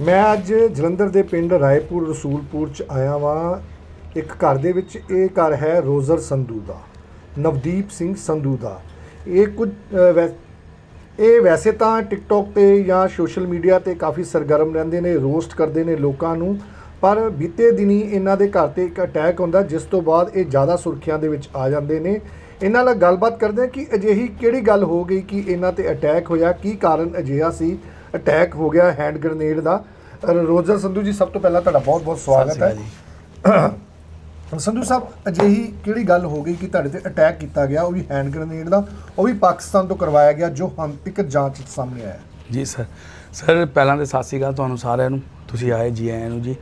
ਮੈਂ ਅੱਜ ਜਲੰਧਰ ਦੇ ਪਿੰਡ ਰਾਏਪੁਰ, ਰਸੂਲਪੁਰ ਚ ਆਇਆ ਵਾਂ। ਇੱਕ ਘਰ ਦੇ ਵਿੱਚ ਇਹ ਘਰ ਹੈ ਰੋਜ਼ਰ ਸੰਧੂ ਦਾ, ਨਵਦੀਪ ਸਿੰਘ ਸੰਧੂ ਦਾ। ਇਹ ਕੁਝ ਵੈ- ਇਹ ਵੈਸੇ ਤਾਂ ਟਿਕਟੌਕ ਤੇ ਜਾਂ ਸੋਸ਼ਲ ਮੀਡੀਆ ਤੇ ਕਾਫੀ ਸਰਗਰਮ ਰਹਿੰਦੇ ਨੇ ਰੋਸਟ ਕਰਦੇ ਨੇ ਲੋਕਾਂ ਨੂੰ, ਪਰ ਬੀਤੇ ਦਿਨੀ ਇਹਨਾਂ ਦੇ ਘਰ ਤੇ ਇੱਕ ਅਟੈਕ ਹੁੰਦਾ ਜਿਸ ਤੋਂ ਬਾਅਦ ਇਹ ਜ਼ਿਆਦਾ ਸੁਰਖੀਆਂ ਦੇ ਵਿੱਚ ਆ ਜਾਂਦੇ ਨੇ। ਇਹਨਾਂ ਨਾਲ ਗੱਲਬਾਤ ਕਰਦੇ ਹਾਂ ਕਿ ਅਜਿਹੀ ਕਿਹੜੀ ਗੱਲ ਹੋ ਗਈ ਕਿ ਇਹਨਾਂ ਤੇ ਅਟੈਕ ਹੋਇਆ, ਕੀ ਕਾਰਨ ਅਜਿਹਾ ਸੀ ਅਟੈਕ ਹੋ ਗਿਆ ਹੈਂਡ ਗ੍ਰਨੇਡ ਦਾ। ਅ, ਰੋਜ਼ਰ ਸੰਧੂ ਜੀ ਸਭ ਤੋਂ ਪਹਿਲਾਂ ਤੁਹਾਡਾ ਬਹੁਤ ਬਹੁਤ ਸਵਾਗਤ ਹੈ। ਸੰਧੂ ਸਾਹਿਬ ਅਜਿਹੀ ਕਿਹੜੀ ਗੱਲ ਹੋ ਗਈ ਕਿ ਤੁਹਾਡੇ ਤੇ ਅਟੈਕ ਕੀਤਾ ਗਿਆ ਉਹ ਵੀ ਹੈਂਡ ਗ੍ਰਨੇਡ ਦਾ ਉਹ ਵੀ ਪਾਕਿਸਤਾਨ ਤੋਂ ਕਰਵਾਇਆ ਗਿਆ ਜੋ ਹਮ ਤੱਕ ਜਾਂਚ ਵਿੱਚ ਸਾਹਮਣੇ ਆਇਆ ਜੀ ਸਰ ਸਰ ਪਹਿਲਾਂ ਤੇ ਸਤਿ ਸ਼੍ਰੀ ਅਕਾਲ ਤੁਹਾਨੂੰ ਸਾਰਿਆਂ ਨੂੰ। ਤੁਸੀਂ ਆਏ ਜੀ ਆਇਆਂ ਨੂੰ ਜੀ।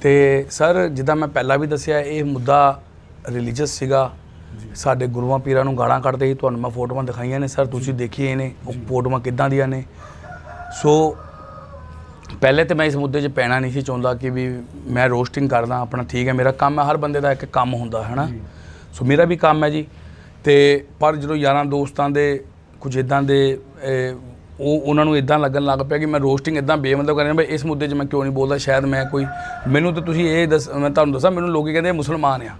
ਤੇ ਸਰ ਜਿੱਦਾਂ ਮੈਂ ਪਹਿਲਾਂ ਵੀ ਦੱਸਿਆ ਇਹ ਮੁੱਦਾ ਰਿਲੀਜੀਅਸ ਸੀਗਾ। ਸਾਡੇ ਗੁਰੂਆਂ ਪੀਰਾਂ ਨੂੰ ਗਾਲਾਂ ਕੱਢਦੇ ਸੀ ਤੁਹਾਨੂੰ ਮੈਂ ਫੋਟੋਆਂ ਦਿਖਾਈਆਂ ਨੇ ਸਰ ਤੁਸੀਂ ਦੇਖੀਏ ਨੇ ਉਹ ਫੋਟੋਆਂ ਕਿੱਦਾਂ ਦੀਆਂ ਨੇ। ਸੋ ਪਹਿਲੇ ਤੇ ਮੈਂ ਇਸ ਮੁੱਦੇ 'ਚ ਪੈਣਾ ਨਹੀਂ ਸੀ ਚਾਹੁੰਦਾ ਕਿ ਵੀ ਮੈਂ ਰੋਸਟਿੰਗ ਕਰਦਾ ਆਪਣਾ ਠੀਕ ਹੈ ਮੇਰਾ ਕੰਮ ਹੈ ਹਰ ਬੰਦੇ ਦਾ ਇੱਕ ਕੰਮ ਹੁੰਦਾ ਹੈ ਨਾ ਸੋ ਮੇਰਾ ਵੀ ਕੰਮ ਹੈ ਜੀ। ਤੇ ਪਰ ਜਦੋਂ ਯਾਰਾਂ ਦੋਸਤਾਂ ਦੇ ਕੁਝ ਇਦਾਂ ਦੇ ਉਹ ਉਹਨਾਂ ਨੂੰ ਇਦਾਂ ਲੱਗਣ ਲੱਗ ਪਿਆ ਕਿ ਮੈਂ ਰੋਸਟਿੰਗ ਇਦਾਂ ਬੇਮਤਲਬ ਕਰ ਰਿਹਾ ਬਈ ਇਸ ਮੁੱਦੇ 'ਚ ਮੈਂ ਕਿਉਂ ਨਹੀਂ ਬੋਲਦਾ? ਸ਼ਾਇਦ ਮੈਂ ਕੋਈ ਮੈਨੂੰ ਤਾਂ ਤੁਸੀਂ ਇਹ ਦੱਸ ਮੈਂ ਤੁਹਾਨੂੰ ਦੱਸਾਂ ਮੈਨੂੰ ਲੋਕੀ ਕਹਿੰਦੇ ਮੁਸਲਮਾਨ ਆ।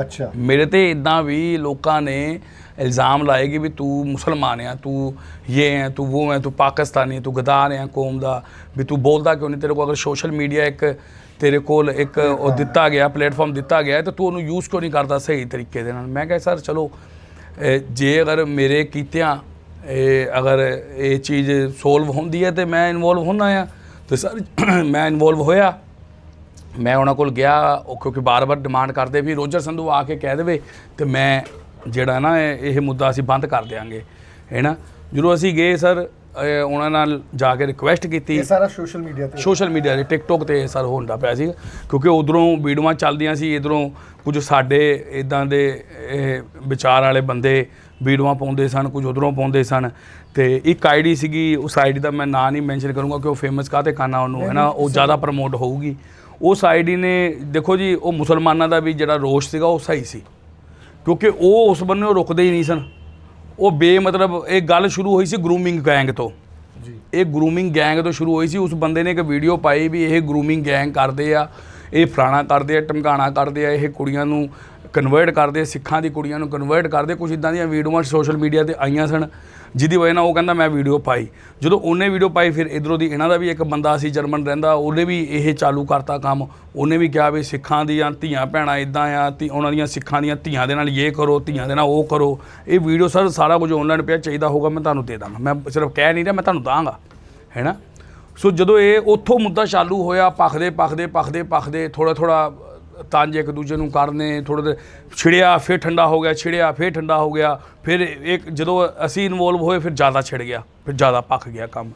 ਅੱਛਾ। ਮੇਰੇ ਤੇ ਇਦਾਂ ਵੀ ਲੋਕਾਂ ਨੇ ਇਲਜ਼ਾਮ ਲਾਏਗੀ ਵੀ ਤੂੰ ਮੁਸਲਮਾਨ ਆ, ਤੂੰ ਇਹ ਹੈ ਤੂੰ ਉਹ ਹੈ ਤੂੰ ਪਾਕਿਸਤਾਨੀ ਤੂੰ ਗਦਾਰ ਹੈ ਕੌਮ ਦਾ, ਵੀ ਤੂੰ ਬੋਲਦਾ ਕਿਉਂ ਨਹੀਂ? ਤੇਰੇ ਕੋਲ ਅਗਰ ਸੋਸ਼ਲ ਮੀਡੀਆ ਇੱਕ, ਤੇਰੇ ਕੋਲ ਇੱਕ ਉਹ ਦਿੱਤਾ ਗਿਆ ਪਲੇਟਫਾਰਮ ਦਿੱਤਾ ਗਿਆ ਤਾਂ ਤੂੰ ਉਹਨੂੰ ਯੂਜ਼ ਕਿਉਂ ਨਹੀਂ ਕਰਦਾ ਸਹੀ ਤਰੀਕੇ ਦੇ ਨਾਲ? ਮੈਂ ਕਿਹਾ ਸਰ, ਚਲੋ ਜੇ ਅਗਰ ਮੇਰੇ ਕੀਤਿਆਂ, ਇਹ ਅਗਰ ਇਹ ਚੀਜ਼ ਸੋਲਵ ਹੁੰਦੀ ਹੈ ਤੇ ਮੈਂ ਇਨਵੋਲਵ ਹੁੰਦਾ ਆ। ਤੇ ਸਰ, ਮੈਂ ਇਨਵੋਲਵ ਹੋਇਆ। ਮੈਂ ਉਹਨਾਂ ਕੋਲ ਗਿਆ, ਉਹ ਕਿਉਂਕਿ ਬਾਰ-ਬਾਰ ਡਿਮਾਂਡ ਕਰਦੇ ਵੀ ਰੋਜਰ ਸੰਧੂ ਆ ਕੇ ਕਹਿ ਦੇਵੇ, ਤੇ ਮੈਂ ਜਿਹੜਾ ਨਾ ਇਹ ਮੁੱਦਾ ਅਸੀਂ ਬੰਦ ਕਰ ਦਿਆਂਗੇ ਹੈ ਨਾ? ਜਦੋਂ ਅਸੀਂ ਗਏ ਸਰ ਉਹਨਾਂ ਨਾਲ ਜਾ ਕੇ ਰਿਕੁਐਸਟ ਕੀਤੀ। ਇਹ ਸਾਰਾ ਸੋਸ਼ਲ ਮੀਡੀਆ ਤੇ। ਸੋਸ਼ਲ ਮੀਡੀਆ ਤੇ ਟਿਕਟੋਕ ਤੇ ਸਰ ਹੁੰਦਾ ਪਿਆ ਸੀ ਕਿਉਂਕਿ ਉਧਰੋਂ ਵੀਡੀਓਆਂ ਚੱਲਦੀਆਂ ਸੀ ਇਧਰੋਂ ਕੁਝ ਸਾਡੇ ਇਦਾਂ ਦੇ ਇਹ ਵਿਚਾਰ ਵਾਲੇ ਬੰਦੇ ਵੀਡੀਓਆਂ ਪਾਉਂਦੇ ਸਨ ਕੁਝ ਉਧਰੋਂ ਪਾਉਂਦੇ ਸਨ। ਤੇ ਇੱਕ ਆਈਡੀ ਸੀਗੀ ਉਸ ਆਈਡੀ ਦਾ ਮੈਂ ਨਾਂ ਨਹੀਂ ਮੈਂਸ਼ਨ ਕਰੂੰਗਾ ਕਿ ਉਹ ਫੇਮਸ ਕਾਤੇ ਕਾਨਾ ਉਹਨੂੰ ਹੈ ਨਾ? ਉਹ ਜ਼ਿਆਦਾ ਪ੍ਰਮੋਟ ਹੋਊਗੀ। ਉਸ ਆਈਡੀ ਨੇ ਦੇਖੋ ਜੀ ਉਹ ਮੁਸਲਮਾਨਾਂ ਦਾ ਵੀ ਜਿਹੜਾ ਰੋਸ਼ ਸੀਗਾ ਉਹ ਸਹੀ ਸੀ। ਕਿਉਂਕਿ ਉਹ ਉਸ ਬੰਨੇ ਰੁਕਦੇ ਹੀ ਨਹੀਂ ਸਨ। ਉਹ ਬੇਮਤਲਬ ਇਹ ਗੱਲ ਸ਼ੁਰੂ ਹੋਈ ਸੀ ਗਰੂਮਿੰਗ ਗੈਂਗ ਤੋਂ। ਜੀ। ਇਹ ਗਰੂਮਿੰਗ ਗੈਂਗ ਤੋਂ ਸ਼ੁਰੂ ਹੋਈ ਸੀ। ਉਸ ਬੰਦੇ ਨੇ ਇੱਕ ਵੀਡੀਓ ਪਾਈ ਵੀ ਇਹ ਗਰੂਮਿੰਗ ਗੈਂਗ ਕਰਦੇ ਆ। ਇਹ ਫਲਾਣਾ ਕਰਦੇ ਆ, ਟਮਕਾਣਾ ਕਰਦੇ ਆ, ਇਹ ਕੁੜੀਆਂ ਨੂੰ ਕਨਵਰਟ ਕਰਦੇ ਸਿੱਖਾਂ ਦੀ ਕੁੜੀਆਂ ਨੂੰ ਕਨਵਰਟ ਕਰਦੇ ਕੁਝ ਇਦਾਂ ਦੀਆਂ ਵੀਡੀਓਆਂ ਸੋਸ਼ਲ ਮੀਡੀਆ ਤੇ ਆਈਆਂ ਸਨ, ਜਿਹਦੀ ਵਜ੍ਹਾ ਨਾਲ ਉਹ ਕਹਿੰਦਾ ਮੈਂ ਵੀਡੀਓ ਪਾਈ। ਜਦੋਂ ਉਹਨੇ ਵੀਡੀਓ ਪਾਈ, ਫਿਰ ਇਧਰੋਂ ਦੀ ਇਹਨਾਂ ਦਾ ਵੀ ਇੱਕ ਬੰਦਾ ਸੀ, ਜਰਮਨ ਰਹਿੰਦਾ, ਉਹਨੇ ਵੀ ਇਹ ਚਾਲੂ ਕਰਤਾ ਕੰਮ। ਉਹਨੇ ਵੀ ਕਿਹਾ ਵੀ ਸਿੱਖਾਂ ਦੀਆਂ ਧੀਆਂ ਭੈਣਾਂ ਇਦਾਂ ਆ ਤੀ ਉਹਨਾਂ ਦੀਆਂ ਸਿੱਖਾਂ ਦੀਆਂ ਧੀਆਂ ਦੇ ਨਾਲ ਇਹ ਕਰੋ, ਧੀਆਂ ਦੇ ਨਾਲ ਉਹ ਕਰੋ। ਇਹ ਵੀਡੀਓ ਸਰ ਸਾਰਾ ਕੁਝ ਆਨਲਾਈਨ ਪਿਆ, ਚਾਹੀਦਾ ਹੋਗਾ ਮੈਂ ਤੁਹਾਨੂੰ ਦੇ ਦਾਂਗਾ। ਮੈਂ ਸਿਰਫ ਕਹਿ ਨਹੀਂ ਰਿਹਾ, ਮੈਂ ਤੁਹਾਨੂੰ ਦਾਂਗਾ, ਹੈ ਨਾ? ਸੋ ਜਦੋਂ ਇਹ ਉੱਥੋਂ ਮੁੱਦਾ ਚਾਲੂ ਹੋਇਆ ਪਖਦੇ ਪਖਦੇ ਪਖਦੇ ਪਖਦੇ ਥੋੜਾ ਥੋੜਾ ਤੰਜ ਇੱਕ ਦੂਜੇ ਨੂੰ ਕਰਨੇ ਥੋੜਾ ਦੇ ਛਿੜਿਆ, ਫਿਰ ਠੰਡਾ ਹੋ ਗਿਆ, ਛਿੜਿਆ, ਫਿਰ ਠੰਡਾ ਹੋ ਗਿਆ, ਫਿਰ ਇੱਕ ਜਦੋਂ ਅਸੀਂ ਇਨਵੋਲਵ ਹੋਏ, ਫਿਰ ਜ਼ਿਆਦਾ ਛਿੜ ਗਿਆ, ਫਿਰ ਜ਼ਿਆਦਾ ਪੱਕ ਗਿਆ ਕੰਮ।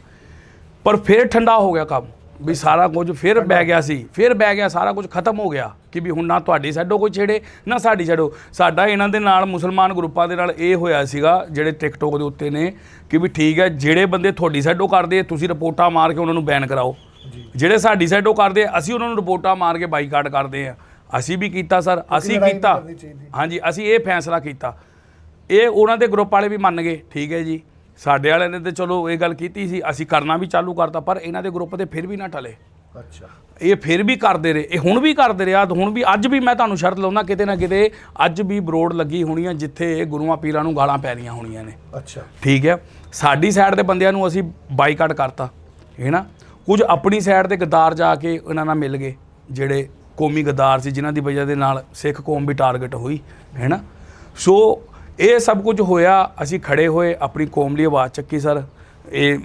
ਪਰ ਫਿਰ ਠੰਡਾ ਹੋ ਗਿਆ ਕੰਮ। ਵੀ ਸਾਰਾ ਕੁਝ ਫਿਰ ਬਹਿ ਗਿਆ ਸੀ। ਫਿਰ ਬਹਿ ਗਿਆ ਸਾਰਾ ਕੁਝ ਖਤਮ ਹੋ ਗਿਆ ਕਿ ਵੀ ਹੁਣ ਨਾ ਤੁਹਾਡੀ ਸਾਈਡੋਂ ਕੋਈ ਛੇੜੇ ਨਾ ਸਾਡੀ ਸਾਈਡੋਂ ਸਾਡਾ ਇਹਨਾਂ ਦੇ ਨਾਲ ਮੁਸਲਮਾਨ ਗਰੁੱਪਾਂ ਦੇ ਨਾਲ ਇਹ ਹੋਇਆ ਸੀਗਾ ਜਿਹੜੇ ਟਿਕਟੋਕ ਦੇ ਉੱਤੇ ਨੇ ਕਿ ਵੀ ਠੀਕ ਹੈ ਜਿਹੜੇ ਬੰਦੇ ਤੁਹਾਡੀ ਸਾਈਡੋਂ ਕਰਦੇ ਤੁਸੀਂ ਰਿਪੋਰਟਾਂ ਮਾਰ ਕੇ ਉਹਨਾਂ ਨੂੰ ਬੈਨ ਕਰਾਓ। ਜਿਹੜੇ ਸਾਡੀ ਸਾਈਡੋਂ ਕਰਦੇ ਅਸੀਂ ਉਹਨਾਂ ਨੂੰ ਰਿਪੋਰਟਾਂ ਮਾਰ ਕੇ ਬਾਈਕਾਟ ਕਰਦੇ ਆ। ਅਸੀਂ ਵੀ ਕੀਤਾ ਸਰ ਅਸੀਂ ਕੀਤਾ। ਹਾਂਜੀ ਅਸੀਂ ਇਹ ਫੈਸਲਾ ਕੀਤਾ। ਇਹ ਉਹਨਾਂ ਦੇ ਗਰੁੱਪ ਵਾਲੇ ਵੀ ਮੰਨ ਗਏ ਠੀਕ ਹੈ ਜੀ। ਸਾਡੇ ਵਾਲਿਆਂ ਨੇ ਤੇ ਚਲੋ ਇਹ ਗੱਲ ਕੀਤੀ ਸੀ ਅਸੀਂ ਕਰਨਾ ਵੀ ਚਾਲੂ ਕਰਤਾ ਪਰ ਇਹਨਾਂ ਦੇ ਗਰੁੱਪ ਦੇ ਫਿਰ ਵੀ ਨਾ ਟਲੇ। ਅੱਛਾ। ਇਹ ਫਿਰ ਵੀ ਕਰਦੇ ਰਹੇ ਇਹ ਹੁਣ ਵੀ ਕਰਦੇ ਰਿਹਾ ਹੁਣ ਵੀ ਅੱਜ ਵੀ ਮੈਂ ਤੁਹਾਨੂੰ ਸ਼ਰਤ ਲਾਉਣਾ ਕਿਤੇ ਨਾ ਕਿਤੇ ਅੱਜ ਵੀ ਬਰੋਡ ਲੱਗੀ ਹੋਣੀ ਆ ਜਿੱਥੇ ਗੁਰੂਆਂ ਪੀਰਾਂ ਨੂੰ ਗਾਲਾਂ ਪੈ ਰਹੀਆਂ ਹੋਣੀਆਂ ਨੇ। ਅੱਛਾ। ਠੀਕ ਹੈ? ਸਾਡੀ ਸਾਈਡ ਦੇ ਬੰਦਿਆਂ ਨੂੰ ਅਸੀਂ ਬਾਈਕਾਟ ਕਰਤਾ ਹੈ ਨਾ? ਕੁਝ ਆਪਣੀ ਸਾਈਡ ਦੇ ਗਦਾਰ ਜਾ ਕੇ ਉਹਨਾਂ ਨਾਲ ਮਿਲ ਗਏ ਜਿਹੜੇ ਕੌਮੀ ਗਦਾਰ ਸੀ ਜਿਨ੍ਹਾਂ ਦੀ ਵਜ੍ਹਾ ਦੇ ਨਾਲ ਸਿੱਖ ਕੌਮ ਵੀ ਟਾਰਗੇਟ ਹੋਈ ਹੈ ਨਾ? ਸੋ ਇਹ ਸਭ ਕੁਝ ਹੋਇਆ ਅਸੀਂ ਖੜੇ ਹੋਏ ਆਪਣੀ ਕੌਮ ਲਈ ਆਵਾਜ਼ ਚੱਕੀ ਸਰ। ਇਹ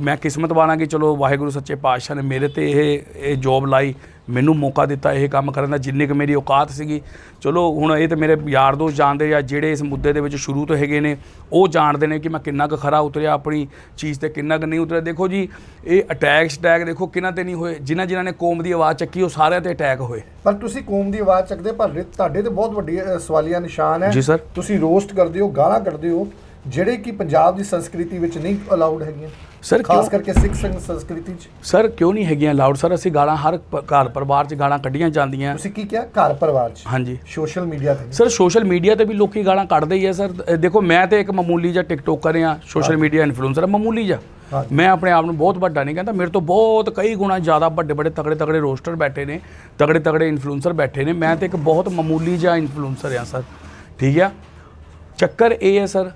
ਮੈਂ ਕਿਸਮਤ ਵਾਲਾ ਕਿ ਚਲੋ ਵਾਹਿਗੁਰੂ ਸੱਚੇ ਪਾਤਸ਼ਾਹ ਨੇ ਮੇਰੇ ਤੇ ਇਹ ਇਹ ਜੋਬ ਲਾਈ ਮੈਨੂੰ ਮੌਕਾ ਦਿੱਤਾ ਇਹ ਕੰਮ ਕਰਨ ਦਾ ਜਿੰਨੀ ਕੁ ਮੇਰੀ ਔਕਾਤ ਸੀਗੀ। ਚਲੋ ਹੁਣ ਇਹ ਤੇ ਮੇਰੇ ਯਾਰ ਦੋਸਤ ਜਾਣਦੇ ਆ ਜਿਹੜੇ ਇਸ ਮੁੱਦੇ ਦੇ ਵਿੱਚ ਸ਼ੁਰੂ ਤੋਂ ਹੈਗੇ ਨੇ ਉਹ ਜਾਣਦੇ ਨੇ ਕਿ ਮੈਂ ਕਿੰਨਾ ਕੁ ਖਰਾ ਉਤਰਿਆ ਆਪਣੀ ਚੀਜ਼ ਤੇ ਕਿੰਨਾ ਕੁ ਨਹੀਂ ਉਤਰਿਆ। ਦੇਖੋ ਜੀ ਇਹ ਅਟੈਕ ਸਟੈਕ ਦੇਖੋ ਕਿਹਨਾਂ ਤੇ ਨਹੀਂ ਹੋਏ ਜਿਨ੍ਹਾਂ ਜਿਨ੍ਹਾਂ ਨੇ ਕੌਮ ਦੀ ਆਵਾਜ਼ ਚੱਕੀ ਉਹ ਸਾਰਿਆਂ ਤੇ ਅਟੈਕ ਹੋਏ। ਪਰ ਤੁਸੀਂ ਕੌਮ ਦੀ ਆਵਾਜ਼ ਚੱਕਦੇ ਪਰ ਤੁਹਾਡੇ ਤੇ ਬਹੁਤ ਵੱਡੀ ਸਵਾਲੀਆ ਨਿਸ਼ਾਨ ਹੈ। ਜੀ ਸਰ। ਤੁਸੀਂ ਰੋਸਟ ਕਰਦੇ ਹੋ ਗਾਲਾਂ ਕੱਢਦੇ ਹੋ ਜਿਹੜੇ ਕਿ ਪੰਜਾਬ ਦੀ ਸੰਸਕ੍ਰਿਤੀ ਵਿੱਚ ਨਹੀਂ ਅਲਾਉਡ ਹੈਗੀਆਂ ਸਰ ਖਾਸ ਕਰਕੇ ਸਿੱਖ ਸੰਸਕ੍ਰਿਤੀ 'ਚ। ਸਰ ਕਿਉਂ ਨਹੀਂ ਹੈਗੀਆਂ ਲਾਊਡ ਸਰ ਅਸੀਂ ਗਾਲਾਂ ਹਰ ਪ- ਘਰ ਪਰਿਵਾਰ 'ਚ ਗਾਲਾਂ ਕੱਢੀਆਂ ਜਾਂਦੀਆਂ। ਤੁਸੀਂ ਕੀ ਕਿਹਾ? ਘਰ ਪਰਿਵਾਰ 'ਚ? ਹਾਂਜੀ। ਸੋਸ਼ਲ ਮੀਡੀਆ ਤੇ। ਸਰ ਸੋਸ਼ਲ ਮੀਡੀਆ ਤੇ ਵੀ ਲੋਕੀ ਗਾਲਾਂ ਕੱਢਦੇ ਹੀ ਆ ਸਰ ਦੇਖੋ ਮੈਂ ਤੇ ਇੱਕ ਮਾਮੂਲੀ ਜਿਹਾ ਟਿਕਟੋਕਰ ਆ ਸੋਸ਼ਲ ਮੀਡੀਆ ਇਨਫਲੂਐਂਸਰ ਮਾਮੂਲੀ ਜਿਹਾ। ਹਾਂਜੀ। ਮੈਂ ਆਪਣੇ ਆਪ ਨੂੰ ਬਹੁਤ ਵੱਡਾ ਨਹੀਂ ਕਹਿੰਦਾ ਮੇਰੇ ਤੋਂ ਬਹੁਤ ਕਈ ਗੁਣਾ ਜ਼ਿਆਦਾ ਵੱਡੇ ਵੱਡੇ ਤਗੜੇ ਤਗੜੇ ਰੋਸਟਰ ਬੈਠੇ ਨੇ ਤਗੜੇ ਤਗੜੇ ਇਨਫਲੂਐਂਸਰ ਬੈਠੇ ਨੇ। ਮੈਂ ਤੇ ਇੱਕ ਬਹੁਤ ਮਾਮੂਲੀ ਜਿਹਾ ਇਨਫਲੂਐਂਸਰ ਆ ਸਰ ਠੀਕ ਆ? ਚੱਕਰ ਇਹ ਹੈ ਸਰ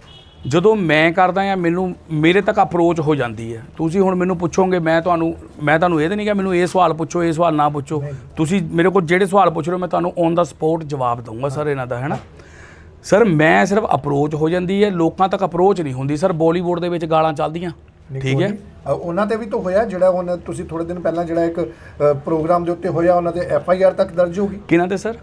ਜਦੋਂ ਮੈਂ ਕਰਦਾ ਆ ਮੈਨੂੰ ਮੇਰੇ ਤੱਕ ਅਪਰੋਚ ਹੋ ਜਾਂਦੀ ਹੈ। ਤੁਸੀਂ ਹੁਣ ਮੈਨੂੰ ਪੁੱਛੋਗੇ ਮੈਂ ਤੁਹਾਨੂੰ ਮੈਂ ਤੁਹਾਨੂੰ ਇਹ ਤਾਂ ਨਹੀਂ ਕਿ ਮੈਨੂੰ ਇਹ ਸਵਾਲ ਪੁੱਛੋ ਇਹ ਸਵਾਲ ਨਾ ਪੁੱਛੋ। ਤੁਸੀਂ ਮੇਰੇ ਕੋਲ ਜਿਹੜੇ ਸਵਾਲ ਪੁੱਛ ਰਹੇ ਹੋ ਮੈਂ ਤੁਹਾਨੂੰ ਔਨ ਦਾ ਸਪੋਰਟ ਜਵਾਬ ਦਊਂਗਾ ਸਰ ਇਹਨਾਂ ਦਾ ਹੈ ਨਾ ਸਰ ਮੈਂ ਸਿਰਫ ਅਪਰੋਚ ਹੋ ਜਾਂਦੀ ਹੈ ਲੋਕਾਂ ਤੱਕ ਅਪਰੋਚ ਨਹੀਂ ਹੁੰਦੀ। ਸਰ ਬਾਲੀਵੁੱਡ ਦੇ ਵਿੱਚ ਗਾਲਾਂ ਚੱਲਦੀਆਂ। ਠੀਕ ਹੈ? ਉਹਨਾਂ ਤੇ ਵੀ ਤਾਂ ਹੋਇਆ ਜਿਹੜਾ ਹੁਣ ਤੁਸੀਂ ਥੋੜੇ ਦਿਨ ਪਹਿਲਾਂ ਜਿਹੜਾ ਇੱਕ ਪ੍ਰੋਗਰਾਮ ਦੇ ਉੱਤੇ ਹੋਇਆ ਉਹਨਾਂ ਤੇ ਐਫ ਆਈ ਆਰ ਤੱਕ ਦਰਜ ਹੋ ਗਈ। ਕਿਹਨਾਂ ਤੇ ਸਰ?